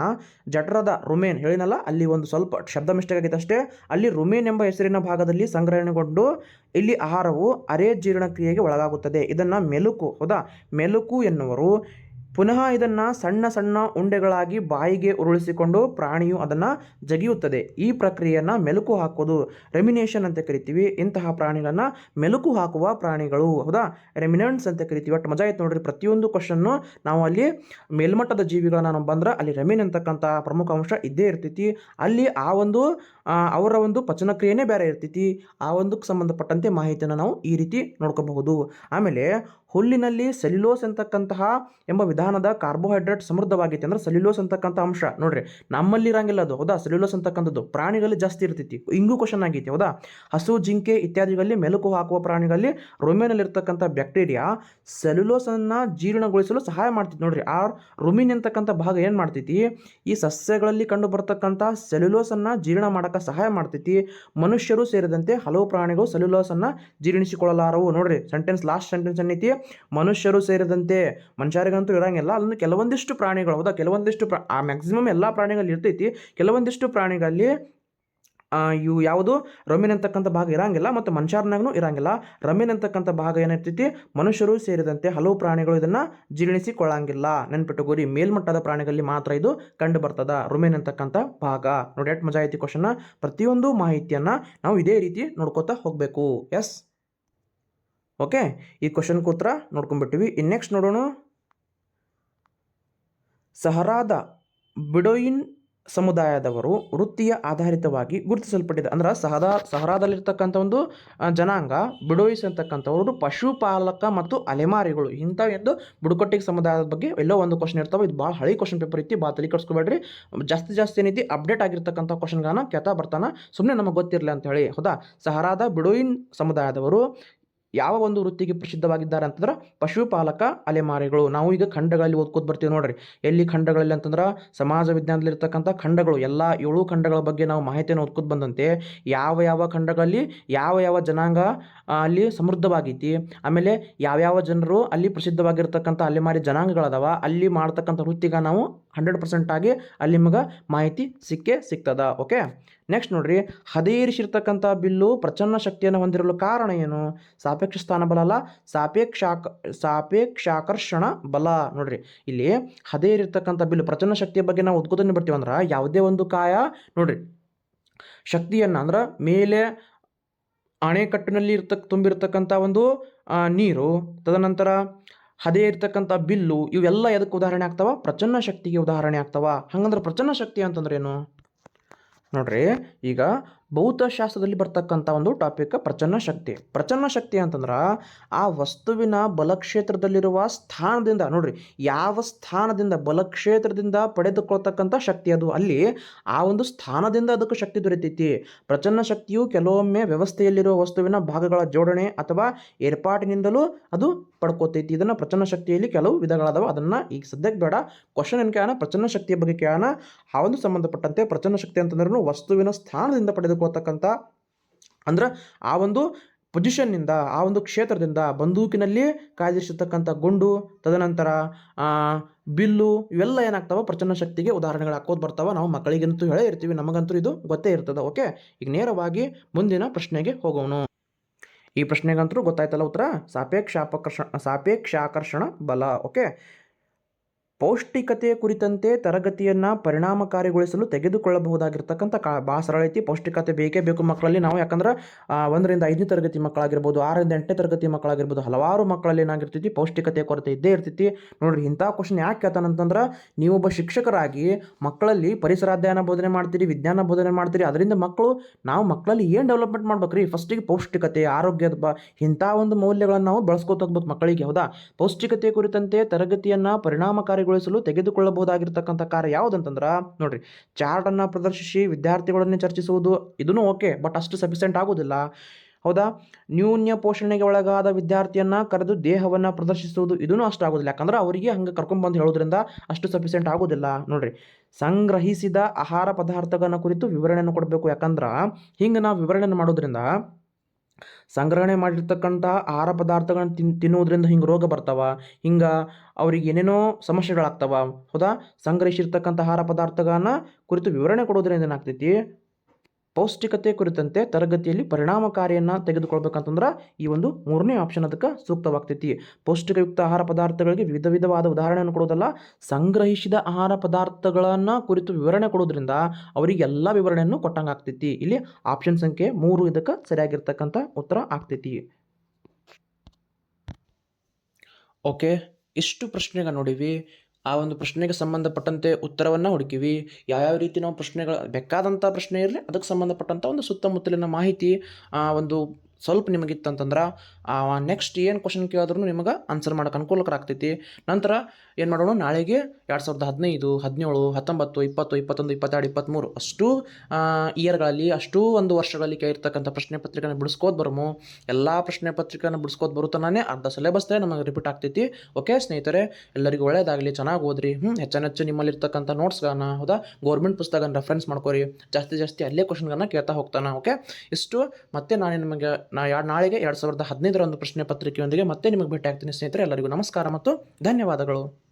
ಜಠರದ ರುಮೇನ್ ಹೇಳಿನಲ್ಲ, ಅಲ್ಲಿ ಒಂದು ಸ್ವಲ್ಪ ಶಬ್ದ ಮಿಸ್ಟೇಕ್ ಆಗಿದೆ ಅಷ್ಟೇ. ಅಲ್ಲಿ ರುಮೇನ್ ಎಂಬ ಹೆಸರಿನ ಭಾಗದಲ್ಲಿ ಸಂಗ್ರಹಣೆಗೊಂಡು ಇಲ್ಲಿ ಆಹಾರವು ಅರೆ ಜೀರ್ಣಕ್ರಿಯೆಗೆ ಒಳಗಾಗುತ್ತದೆ. ಇದನ್ನು ಮೆಲುಕು, ಹೌದಾ? ಮೆಲುಕು ಎನ್ನುವರು. ಪುನಃ ಇದನ್ನು ಸಣ್ಣ ಸಣ್ಣ ಉಂಡೆಗಳಾಗಿ ಬಾಯಿಗೆ ಉರುಳಿಸಿಕೊಂಡು ಪ್ರಾಣಿಯು ಅದನ್ನು ಜಗಿಯುತ್ತದೆ. ಈ ಪ್ರಕ್ರಿಯೆಯನ್ನು ಮೆಲುಕು ಹಾಕೋದು. ರೆಮಿನೇಷನ್ ಅಂತ ಕರಿತೀವಿ. ಇಂತಹ ಪ್ರಾಣಿಗಳನ್ನು ಮೆಲುಕು ಹಾಕುವ ಪ್ರಾಣಿಗಳು. ಹೌದಾ? ರೆಮಿನೆಂಟ್ಸ್ ಅಂತ ಕರಿತೀವಿ. ಒಟ್ಟು ಮಜಾ ಆಯ್ತು ನೋಡ್ರಿ. ಪ್ರತಿಯೊಂದು ಕ್ವಶನ್ನು ನಾವು ಅಲ್ಲಿ ಮೇಲ್ಮಟ್ಟದ ಜೀವಿಗಳನ್ನ ನಾವು ಬಂದ್ರೆ ಅಲ್ಲಿ ರೆಮಿನ್ ಅಂತಕ್ಕಂಥ ಪ್ರಮುಖ ಅಂಶ ಇದ್ದೇ ಇರ್ತೈತಿ. ಅಲ್ಲಿ ಆ ಒಂದು ಅವರ ಒಂದು ಪಚನ ಕ್ರಿಯೆನೇ ಬೇರೆ ಇರ್ತೈತಿ. ಆ ಒಂದಕ್ಕೆ ಸಂಬಂಧಪಟ್ಟಂತೆ ಮಾಹಿತಿಯನ್ನು ನಾವು ಈ ರೀತಿ ನೋಡ್ಕೋಬಹುದು. ಆಮೇಲೆ ಹುಲ್ಲಿನಲ್ಲಿ ಸೆಲ್ಯುಲೋಸ್ ಅಂತಕ್ಕಂತಹ ಎಂಬ ವಿಧಾನದ ಕಾರ್ಬೋಹೈಡ್ರೇಟ್ ಸಮೃದ್ಧವಾಗೈತಿ ಅಂದ್ರೆ ಸೆಲ್ಯುಲೋಸ್ ಅಂತಕ್ಕಂಥ ಅಂಶ. ನೋಡ್ರಿ ನಮ್ಮಲ್ಲಿ ಇರಂಗಿಲ್ಲ ಅದು, ಹೌದಾ? ಸೆಲ್ಯುಲೋಸ್ ಅಂತಕ್ಕಂಥದ್ದು ಪ್ರಾಣಿಗಳಲ್ಲಿ ಜಾಸ್ತಿ ಇರ್ತೈತಿ. ಇಂಗು ಕ್ವಶನ್ ಆಗೈತಿ, ಹೌದಾ? ಹಸು, ಜಿಂಕೆ ಇತ್ಯಾದಿಗಳಲ್ಲಿ ಮೆಲುಕು ಹಾಕುವ ಪ್ರಾಣಿಗಳಲ್ಲಿ ರುಮೆನಲ್ಲಿರ್ತಕ್ಕಂಥ ಬ್ಯಾಕ್ಟೀರಿಯಾ ಸೆಲ್ಯುಲೋಸನ್ನು ಜೀರ್ಣಗೊಳಿಸಲು ಸಹಾಯ ಮಾಡ್ತೈತಿ. ನೋಡ್ರಿ, ಆ ರುಮಿನ್ ಅಂತಕ್ಕಂಥ ಭಾಗ ಏನು ಮಾಡ್ತೈತಿ? ಈ ಸಸ್ಯಗಳಲ್ಲಿ ಕಂಡು ಬರ್ತಕ್ಕಂಥ ಸೆಲ್ಯುಲೋಸನ್ನು ಜೀರ್ಣ ಸಹಾಯ ಮಾಡ್ತೈತಿ. ಮನುಷ್ಯರು ಸೇರಿದಂತೆ ಹಲವು ಪ್ರಾಣಿಗಳು ಸೆಲ್ಯುಲೋಸನ್ನು ಜೀರ್ಣಿಸಿಕೊಳ್ಳಲಾರವು. ನೋಡ್ರಿ ಸೆಂಟೆನ್ಸ್ ಲಾಸ್ಟ್ ಸೆಂಟೆನ್ಸ್ ಏನೈತಿ? ಮನುಷ್ಯರು ಸೇರಿದಂತೆ ಮನುಷ್ಯರಿಗಂತೂ ಇರೋಂಗಿಲ್ಲ. ಅದನ್ನು ಕೆಲವೊಂದಿಷ್ಟು ಪ್ರಾಣಿಗಳು, ಹೌದಾ? ಕೆಲವೊಂದಿಷ್ಟು ಪ್ರಾ ಆ ಮ್ಯಾಕ್ಸಿಮಮ್ ಎಲ್ಲ ಪ್ರಾಣಿಗಳಲ್ಲಿ ಇರ್ತೈತಿ. ಕೆಲವೊಂದಿಷ್ಟು ಪ್ರಾಣಿಗಳಲ್ಲಿ ಇವು ಯಾವುದು? ರಮ್ಯನ್ ಅಂತಕ್ಕಂಥ ಭಾಗ ಇರಂಗಿಲ್ಲ ಮತ್ತು ಮನುಷ್ಯರ್ನಾಗೂ ಇರಂಗಿಲ್ಲ. ರಮ್ಯನ್ ಅಂತಕ್ಕಂಥ ಭಾಗ ಏನಿರ್ತೈತಿ ಮನುಷ್ಯರು ಸೇರಿದಂತೆ ಹಲವು ಪ್ರಾಣಿಗಳು ಇದನ್ನು ಜೀರ್ಣಿಸಿಕೊಳ್ಳಂಗಿಲ್ಲ. ನೆನ್ಪಿಟ್ಟುಕೋರಿ ಮೇಲ್ಮಟ್ಟದ ಪ್ರಾಣಿಗಳಲ್ಲಿ ಮಾತ್ರ ಇದು ಕಂಡು ಬರ್ತದ ರುಮೇನ್ ಅಂತಕ್ಕಂಥ ಭಾಗ. ನೋಡಿ, ಎಟ್ ಮಜಾ ಐತಿ ಕ್ವಶನ್ ಪ್ರತಿಯೊಂದು ಮಾಹಿತಿಯನ್ನು ನಾವು ಇದೇ ರೀತಿ ನೋಡ್ಕೋತಾ ಹೋಗಬೇಕು. ಎಸ್ ಓಕೆ ಈ ಕ್ವಶನ್ ಕೂತ್ರ ನೋಡ್ಕೊಂಡ್ಬಿಟ್ಟಿವಿ. ಇನ್ನೆಕ್ಸ್ಟ್ ನೋಡೋಣ. ಸಹರಾದ ಬಿಡೋಯಿನ್ ಸಮುದಾಯದವರು ವೃತ್ತಿಯ ಆಧಾರಿತವಾಗಿ ಗುರುತಿಸಲ್ಪಟ್ಟಿದೆ. ಅಂದ್ರೆ ಸಹದಾ, ಸಹರಾದಲ್ಲಿರ್ತಕ್ಕಂಥ ಒಂದು ಜನಾಂಗ ಬಿಡೋಯಿಸ್ ಪಶುಪಾಲಕ ಮತ್ತು ಅಲೆಮಾರಿಗಳು ಇಂಥ ಎಂದು ಬುಡಕಟ್ಟಿಗೆ ಸಮುದಾಯದ ಬಗ್ಗೆ ಎಲ್ಲೋ ಒಂದು ಕ್ವಶನ್ ಇರ್ತಾವೆ. ಇದು ಭಾಳ ಹಳಿ ಕ್ವಶನ್ ಪೇಪರ್ ಐತಿ ಭಾಳ ತಲೆ ಕೆಡಿಸ್ಕೊಬೇಡ್ರಿ ಜಾಸ್ತಿ ಜಾಸ್ತಿ ಏನೈತಿ ಅಪ್ಡೇಟ್ ಆಗಿರ್ತಕ್ಕಂಥ ಕ್ವಶನ್ಗಳನ್ನ ಕೇಳ್ತಾ ಬರ್ತಾನೆ. ಸುಮ್ಮನೆ ನಮಗೆ ಗೊತ್ತಿರಲಿ ಅಂತ ಹೇಳಿ. ಹೌದಾ? ಸಹರಾದ ಬಿಡೋಯಿನ್ ಸಮುದಾಯದವರು ಯಾವ ಒಂದು ವೃತ್ತಿಗೆ ಪ್ರಸಿದ್ಧವಾಗಿದ್ದಾರೆ ಅಂತಂದ್ರೆ ಪಶುಪಾಲಕ ಅಲೆಮಾರಿಗಳು. ನಾವು ಈಗ ಖಂಡಗಳಲ್ಲಿ ಓದ್ಕೋತ ಬರ್ತೀವಿ ನೋಡ್ರಿ. ಎಲ್ಲಿ ಖಂಡಗಳಲ್ಲಿ ಅಂತಂದ್ರೆ ಸಮಾಜ ವಿಜ್ಞಾನದಲ್ಲಿರ್ತಕ್ಕಂಥ ಖಂಡಗಳು, ಎಲ್ಲ ಏಳು ಖಂಡಗಳ ಬಗ್ಗೆ ನಾವು ಮಾಹಿತಿಯನ್ನು ಓದ್ಕೋತ ಬಂದಂತೆ ಯಾವ ಯಾವ ಖಂಡಗಳಲ್ಲಿ ಯಾವ ಯಾವ ಜನಾಂಗ ಅಲ್ಲಿ ಸಮೃದ್ಧವಾಗೈತಿ ಆಮೇಲೆ ಯಾವ್ಯಾವ ಜನರು ಅಲ್ಲಿ ಪ್ರಸಿದ್ಧವಾಗಿರ್ತಕ್ಕಂಥ ಅಲೆಮಾರಿ ಜನಾಂಗಗಳದಾವ, ಅಲ್ಲಿ ಮಾಡ್ತಕ್ಕಂಥ ವೃತ್ತಿಗೆ ನಾವು ಹಂಡ್ರೆಡ್ ಪರ್ಸೆಂಟ್ ಆಗಿ ಅಲ್ಲಿ ನಿಮಗೆ ಮಾಹಿತಿ ಸಿಕ್ಕೇ ಸಿಗ್ತದ ಓಕೆ ನೆಕ್ಸ್ಟ್ ನೋಡ್ರಿ ಹದೇರಿಸಿರ್ತಕ್ಕಂಥ ಬಿಲ್ಲು ಪ್ರಚನ್ನ ಶಕ್ತಿಯನ್ನು ಹೊಂದಿರಲು ಕಾರಣ ಏನು? ಸಾಪೇಕ್ಷ ಸ್ಥಾನ ಬಲ ಅಲ್ಲ, ಸಾಪೇಕ್ಷಾಕ, ಸಾಪೇಕ್ಷಾಕರ್ಷಣ ಬಲ. ನೋಡ್ರಿ, ಇಲ್ಲಿ ಹದೇರಿರ್ತಕ್ಕಂಥ ಬಿಲ್ಲು ಪ್ರಚನ್ನ ಶಕ್ತಿಯ ಬಗ್ಗೆ ನಾವು ಓದ್ಕೋತಾನೆ ಬರ್ತೀವಿ ಅಂದ್ರೆ ಯಾವುದೇ ಒಂದು ಕಾಯ, ನೋಡ್ರಿ, ಶಕ್ತಿಯನ್ನು ಅಂದ್ರೆ ಮೇಲೆ ಅಣೆಕಟ್ಟಿನಲ್ಲಿ ಇರ್ತಕ್ಕ ತುಂಬಿರ್ತಕ್ಕಂಥ ಒಂದು ನೀರು, ತದನಂತರ ಹದೇ ಇರ್ತಕ್ಕಂಥ ಬಿಲ್ಲು ಇವೆಲ್ಲ ಎದಕ್ಕೆ ಉದಾಹರಣೆ ಆಗ್ತಾವ? ಪ್ರಚನ್ನ ಶಕ್ತಿಗೆ ಉದಾಹರಣೆ ಆಗ್ತಾವ. ಹಂಗಂದ್ರೆ ಪ್ರಚನ್ನ ಶಕ್ತಿ ಅಂತಂದ್ರೆ ಏನು? ನೋಡ್ರಿ, ಈಗ ಭೌತಶಾಸ್ತ್ರದಲ್ಲಿ ಬರ್ತಕ್ಕಂಥ ಒಂದು ಟಾಪಿಕ್ ಪ್ರಚನ್ನ ಶಕ್ತಿ. ಪ್ರಚನ್ನ ಶಕ್ತಿ ಅಂತಂದ್ರೆ ಆ ವಸ್ತುವಿನ ಬಲಕ್ಷೇತ್ರದಲ್ಲಿರುವ ಸ್ಥಾನದಿಂದ, ನೋಡ್ರಿ, ಯಾವ ಸ್ಥಾನದಿಂದ, ಬಲಕ್ಷೇತ್ರದಿಂದ ಪಡೆದುಕೊಳ್ತಕ್ಕಂಥ ಶಕ್ತಿ ಅದು. ಅಲ್ಲಿ ಆ ಒಂದು ಸ್ಥಾನದಿಂದ ಅದಕ್ಕೆ ಶಕ್ತಿ ದೊರೆತೈತಿ. ಪ್ರಚನ್ನ ಶಕ್ತಿಯು ಕೆಲವೊಮ್ಮೆ ವ್ಯವಸ್ಥೆಯಲ್ಲಿರುವ ವಸ್ತುವಿನ ಭಾಗಗಳ ಜೋಡಣೆ ಅಥವಾ ಏರ್ಪಾಟಿನಿಂದಲೂ ಅದು ಪಡ್ಕೋತೈತಿ. ಇದನ್ನು ಪ್ರಚನ್ನ ಶಕ್ತಿಯಲ್ಲಿ ಕೆಲವು ವಿಧಗಳಾದವು. ಅದನ್ನು ಈಗ ಸದ್ಯಕ್ಕೆ ಬೇಡ. ಕ್ವಶನ್ ಏನು ಕೇಳೋಣ? ಪ್ರಚನ್ನ ಶಕ್ತಿಯ ಬಗ್ಗೆ ಕೇಳೋಣ? ಆ ಒಂದು ಸಂಬಂಧಪಟ್ಟಂತೆ ಪ್ರಚನ್ನ ಶಕ್ತಿ ಅಂತಂದ್ರೂ ವಸ್ತುವಿನ ಸ್ಥಾನದಿಂದ ಪಡೆದುಕೊಳ್ತಕ್ಕಂಥ ಅಂದ್ರೆ ಆ ಒಂದು ಪೊಸಿಷನ್ನಿಂದ ಆ ಒಂದು ಕ್ಷೇತ್ರದಿಂದ ಬಂದೂಕಿನಲ್ಲಿ ಕಾಯ್ದಿರಿಸಿರ್ತಕ್ಕಂಥ ಗುಂಡು, ತದನಂತರ ಬಿಲ್ಲು ಇವೆಲ್ಲ ಏನಾಗ್ತಾವ ಪ್ರಚನ್ನ ಶಕ್ತಿಗೆ ಉದಾಹರಣೆಗಳು ಹಾಕೋದು ಬರ್ತಾವ. ನಾವು ಮಕ್ಕಳಿಗಂತೂ ಹೇಳೇ ಇರ್ತೀವಿ, ನಮಗಂತೂ ಇದು ಗೊತ್ತೇ ಇರ್ತದೆ, ಓಕೆ? ಈಗ ನೇರವಾಗಿ ಮುಂದಿನ ಪ್ರಶ್ನೆಗೆ ಹೋಗೋಣ. ಈ ಪ್ರಶ್ನೆಗಂತೂ ಗೊತ್ತಾಯ್ತಲ್ಲ ಉತ್ತರ? ಸಾಪೇಕ್ಷಾಪಕರ್ಷಣ ಸಾಪೇಕ್ಷಾಕರ್ಷಣ ಬಲ, ಓಕೆ? ಪೌಷ್ಟಿಕತೆ ಕುರಿತಂತೆ ತರಗತಿಯನ್ನು ಪರಿಣಾಮಕಾರಿಗೊಳಿಸಲು ತೆಗೆದುಕೊಳ್ಳಬಹುದಾಗಿರ್ತಕ್ಕಂಥ ಕಾ ಭಾಳ ಸರಳ ಐತಿ ಪೌಷ್ಟಿಕತೆ ಬೇಕೇ ಬೇಕು ಮಕ್ಕಳಲ್ಲಿ. ನಾವು ಯಾಕಂದ್ರೆ ಒಂದರಿಂದ ಐದನೇ ತರಗತಿ ಮಕ್ಕಳಾಗಿರ್ಬೋದು, ಆರರಿಂದ ಎಂಟನೇ ತರಗತಿ ಮಕ್ಕಳಾಗಿರ್ಬೋದು, ಹಲವಾರು ಮಕ್ಕಳಲ್ಲಿ ಏನಾಗಿರ್ತೈತಿ ಪೌಷ್ಟಿಕತೆ ಕೊರತೆ ಇದ್ದೇ ಇರ್ತೈತಿ. ನೋಡ್ರಿ, ಇಂಥ ಕ್ವಶನ್ ಯಾಕೆ ಕೇಳ್ತಾನಂತಂದ್ರೆ ನೀವೊಬ್ಬ ಶಿಕ್ಷಕರಾಗಿ ಮಕ್ಕಳಲ್ಲಿ ಪರಿಸರ ಅಧ್ಯಯನ ಬೋಧನೆ ಮಾಡ್ತೀರಿ, ವಿಜ್ಞಾನ ಬೋಧನೆ ಮಾಡ್ತೀರಿ, ಅದರಿಂದ ಮಕ್ಕಳು, ನಾವು ಮಕ್ಕಳಲ್ಲಿ ಏನು ಡೆವಲಪ್ಮೆಂಟ್ ಮಾಡ್ಬೇಕ್ರಿ? ಫಸ್ಟಿಗೆ ಪೌಷ್ಟಿಕತೆ, ಆರೋಗ್ಯದ ಬ, ಇಂಥ ಒಂದು ಮೌಲ್ಯಗಳನ್ನು ನಾವು ಬಳಸ್ಕೊತ ಹೋಗ್ಬೇಕು ಮಕ್ಕಳಿಗೆ, ಹೌದಾ? ಪೌಷ್ಟಿಕತೆ ಕುರಿತಂತೆ ತರಗತಿಯನ್ನು ಪರಿಣಾಮಕಾರಿಗೊಳಿಸಲು ತೆಗೆದುಕೊಳ್ಳಬಹುದಾಗಿರ್ತಕ್ಕಂಥ ಕಾರ್ಯ ಯಾವುದಂತಂದ್ರೆ, ನೋಡ್ರಿ ಚಾರ್ಟನ್ನು ಪ್ರದರ್ಶಿಸಿ ವಿದ್ಯಾರ್ಥಿಗಳನ್ನೇ ಚರ್ಚಿಸುವುದು ಇದೂ ಓಕೆ ಬಟ್ ಅಷ್ಟು ಸಫಿಸೆಂಟ್ ಆಗೋದಿಲ್ಲ. ಹೌದಾ? ನ್ಯೂನ್ಯ ಪೋಷಣೆಗೆ ಒಳಗಾದ ವಿದ್ಯಾರ್ಥಿಯನ್ನು ಕರೆದು ದೇಹವನ್ನು ಪ್ರದರ್ಶಿಸುವುದು ಇದೂ ಅಷ್ಟು ಆಗೋದಿಲ್ಲ. ಯಾಕಂದ್ರೆ ಅವರಿಗೆ ಹಂಗೆ ಕರ್ಕೊಂಡ್ಬಂದು ಹೇಳೋದ್ರಿಂದ ಅಷ್ಟು ಸಫಿಸೆಂಟ್ ಆಗೋದಿಲ್ಲ. ನೋಡ್ರಿ, ಸಂಗ್ರಹಿಸಿದ ಆಹಾರ ಪದಾರ್ಥಗಳನ್ನ ಕುರಿತು ವಿವರಣೆಯನ್ನು ಕೊಡಬೇಕು. ಯಾಕಂದ್ರೆ, ಹಿಂಗೆ ನಾವು ವಿವರಣೆಯನ್ನು ಮಾಡೋದ್ರಿಂದ ಸಂಗ್ರಹಣೆ ಮಾಡಿರ್ತಕ್ಕಂಥ ಆಹಾರ ಪದಾರ್ಥಗಳನ್ನ ತಿನ್, ತಿನ್ನುವುದರಿಂದ ಹಿಂಗೆ ರೋಗ ಬರ್ತಾವ, ಹಿಂಗೆ ಅವ್ರಿಗೆ ಏನೇನೋ ಸಮಸ್ಯೆಗಳಾಗ್ತಾವ, ಹೌದಾ? ಸಂಗ್ರಹಿಸಿರ್ತಕ್ಕಂಥ ಆಹಾರ ಪದಾರ್ಥಗಳನ್ನ ಕುರಿತು ವಿವರಣೆ ಕೊಡೋದ್ರಿಂದ ಏನಾಗ್ತೈತಿ? ಪೌಷ್ಟಿಕತೆ ಕುರಿತಂತೆ ತರಗತಿಯಲ್ಲಿ ಪರಿಣಾಮಕಾರಿಯನ್ನು ತೆಗೆದುಕೊಳ್ಬೇಕಂತಂದ್ರೆ ಈ ಒಂದು ಮೂರನೇ ಆಪ್ಷನ್ ಅದಕ್ಕೆ ಸೂಕ್ತವಾಗ್ತೈತಿ. ಪೌಷ್ಟಿಕಯುಕ್ತ ಆಹಾರ ಪದಾರ್ಥಗಳಿಗೆ ವಿಧ ವಿಧವಾದ ಉದಾಹರಣೆಯನ್ನು ಕೊಡೋದಲ್ಲ, ಸಂಗ್ರಹಿಸಿದ ಆಹಾರ ಪದಾರ್ಥಗಳನ್ನು ಕುರಿತು ವಿವರಣೆ ಕೊಡೋದ್ರಿಂದ ಅವರಿಗೆ ಎಲ್ಲ ವಿವರಣೆಯನ್ನು ಕೊಟ್ಟಂಗೆ ಆಗ್ತೈತಿ ಇಲ್ಲಿ ಆಪ್ಷನ್ ಸಂಖ್ಯೆ ಮೂರು ಇದಕ್ಕೆ ಸರಿಯಾಗಿರ್ತಕ್ಕಂಥ ಉತ್ತರ ಆಗ್ತೈತಿ. ಓಕೆ ಇಷ್ಟು ಪ್ರಶ್ನೆಗೆ ನೋಡಿವಿ. ಆ ಒಂದು ಪ್ರಶ್ನೆಗೆ ಸಂಬಂಧಪಟ್ಟಂತೆ ಉತ್ತರವನ್ನು ಹುಡುಕಿವಿ. ಯಾವ್ಯಾವ ರೀತಿ ನಾವು ಪ್ರಶ್ನೆಗಳ ಬೇಕಾದಂಥ ಪ್ರಶ್ನೆ ಇರಲಿ, ಅದಕ್ಕೆ ಸಂಬಂಧಪಟ್ಟಂಥ ಒಂದು ಸುತ್ತಮುತ್ತಲಿನ ಮಾಹಿತಿ, ಆ, ಒಂದು ಸ್ವಲ್ಪ ನಿಮಗಿತ್ತಂತಂದ್ರೆ ನೆಕ್ಸ್ಟ್ ಏನು ಕ್ವಶನ್ ಕೇಳಿದ್ರು ನಿಮಗೆ ಆನ್ಸರ್ ಮಾಡೋಕೆ ಅನುಕೂಲಕರ ಆಗ್ತೈತಿ. ನಂತರ ಏನು ಮಾಡೋಣ? ನಾಳೆಗೆ ಎರಡು ಸಾವಿರದ ಹದಿನೈದು, ಹದಿನೇಳು, ಹತ್ತೊಂಬತ್ತು, ಇಪ್ಪತ್ತು, ಇಪ್ಪತ್ತೊಂದು, ಇಪ್ಪತ್ತೆರಡು, ಇಪ್ಪತ್ತ್ಮೂರು. ಅಷ್ಟು ಇಯರ್ಗಳಲ್ಲಿ ಅಷ್ಟೂ ಒಂದು ವರ್ಷಗಳಲ್ಲಿ ಕೇಳಿರ್ತಕ್ಕಂಥ ಪ್ರಶ್ನೆ ಪತ್ರಿಕೆನ ಬಿಡಿಸ್ಕೋದು ಬರಮು. ಎಲ್ಲ ಪ್ರಶ್ನೆ ಪತ್ರಿಕೆನ ಬಿಡಿಸ್ಕೋದು ಬರುತ್ತಾನೆ ಅರ್ಧ ಸಿಲೆಬಸ್ದೇ ನಮಗೆ ರಿಪೀಟ್ ಆಗ್ತೈತಿ. ಓಕೆ, ಸ್ನೇಹಿತರೆ, ಎಲ್ಲರಿಗೂ ಒಳ್ಳೇದಾಗಲಿ, ಚೆನ್ನಾಗಿ ಓದ್ರಿ. ಹ್ಞೂ ಹೆಚ್ಚು ನಿಮ್ಮಲ್ಲಿರ್ತಕ್ಕಂಥ ನೋಟ್ಸ್ಗಳನ್ನ ಹೌದಾ? ಗೌರ್ಮೆಂಟ್ ಪುಸ್ತಕನ ರೆಫರೆನ್ಸ್ ಮಾಡ್ಕೋರಿ. ಜಾಸ್ತಿ ಜಾಸ್ತಿ ಅಲ್ಲೇ ಕ್ವಶನ್ಗಳನ್ನ ಕೇಳ್ತಾ ಹೋಗ್ತಾನೆ, ಓಕೆ? ಇಷ್ಟು, ಮತ್ತೆ ನಾನು ನಿಮಗೆ, ನಾ ನಾಳೆಗೆ ಎರಡು ಸಾವಿರದ ಹದಿನೈದರ ಒಂದು ಪ್ರಶ್ನೆ ಪತ್ರಿಕೆಯೊಂದಿಗೆ ಮತ್ತೆ ನಿಮಗೆ ಭೇಟಿ ಆಗ್ತೀನಿ ಸ್ನೇಹಿತರೆ, ಎಲ್ಲರಿಗೂ ನಮಸ್ಕಾರ ಮತ್ತು ಧನ್ಯವಾದಗಳು.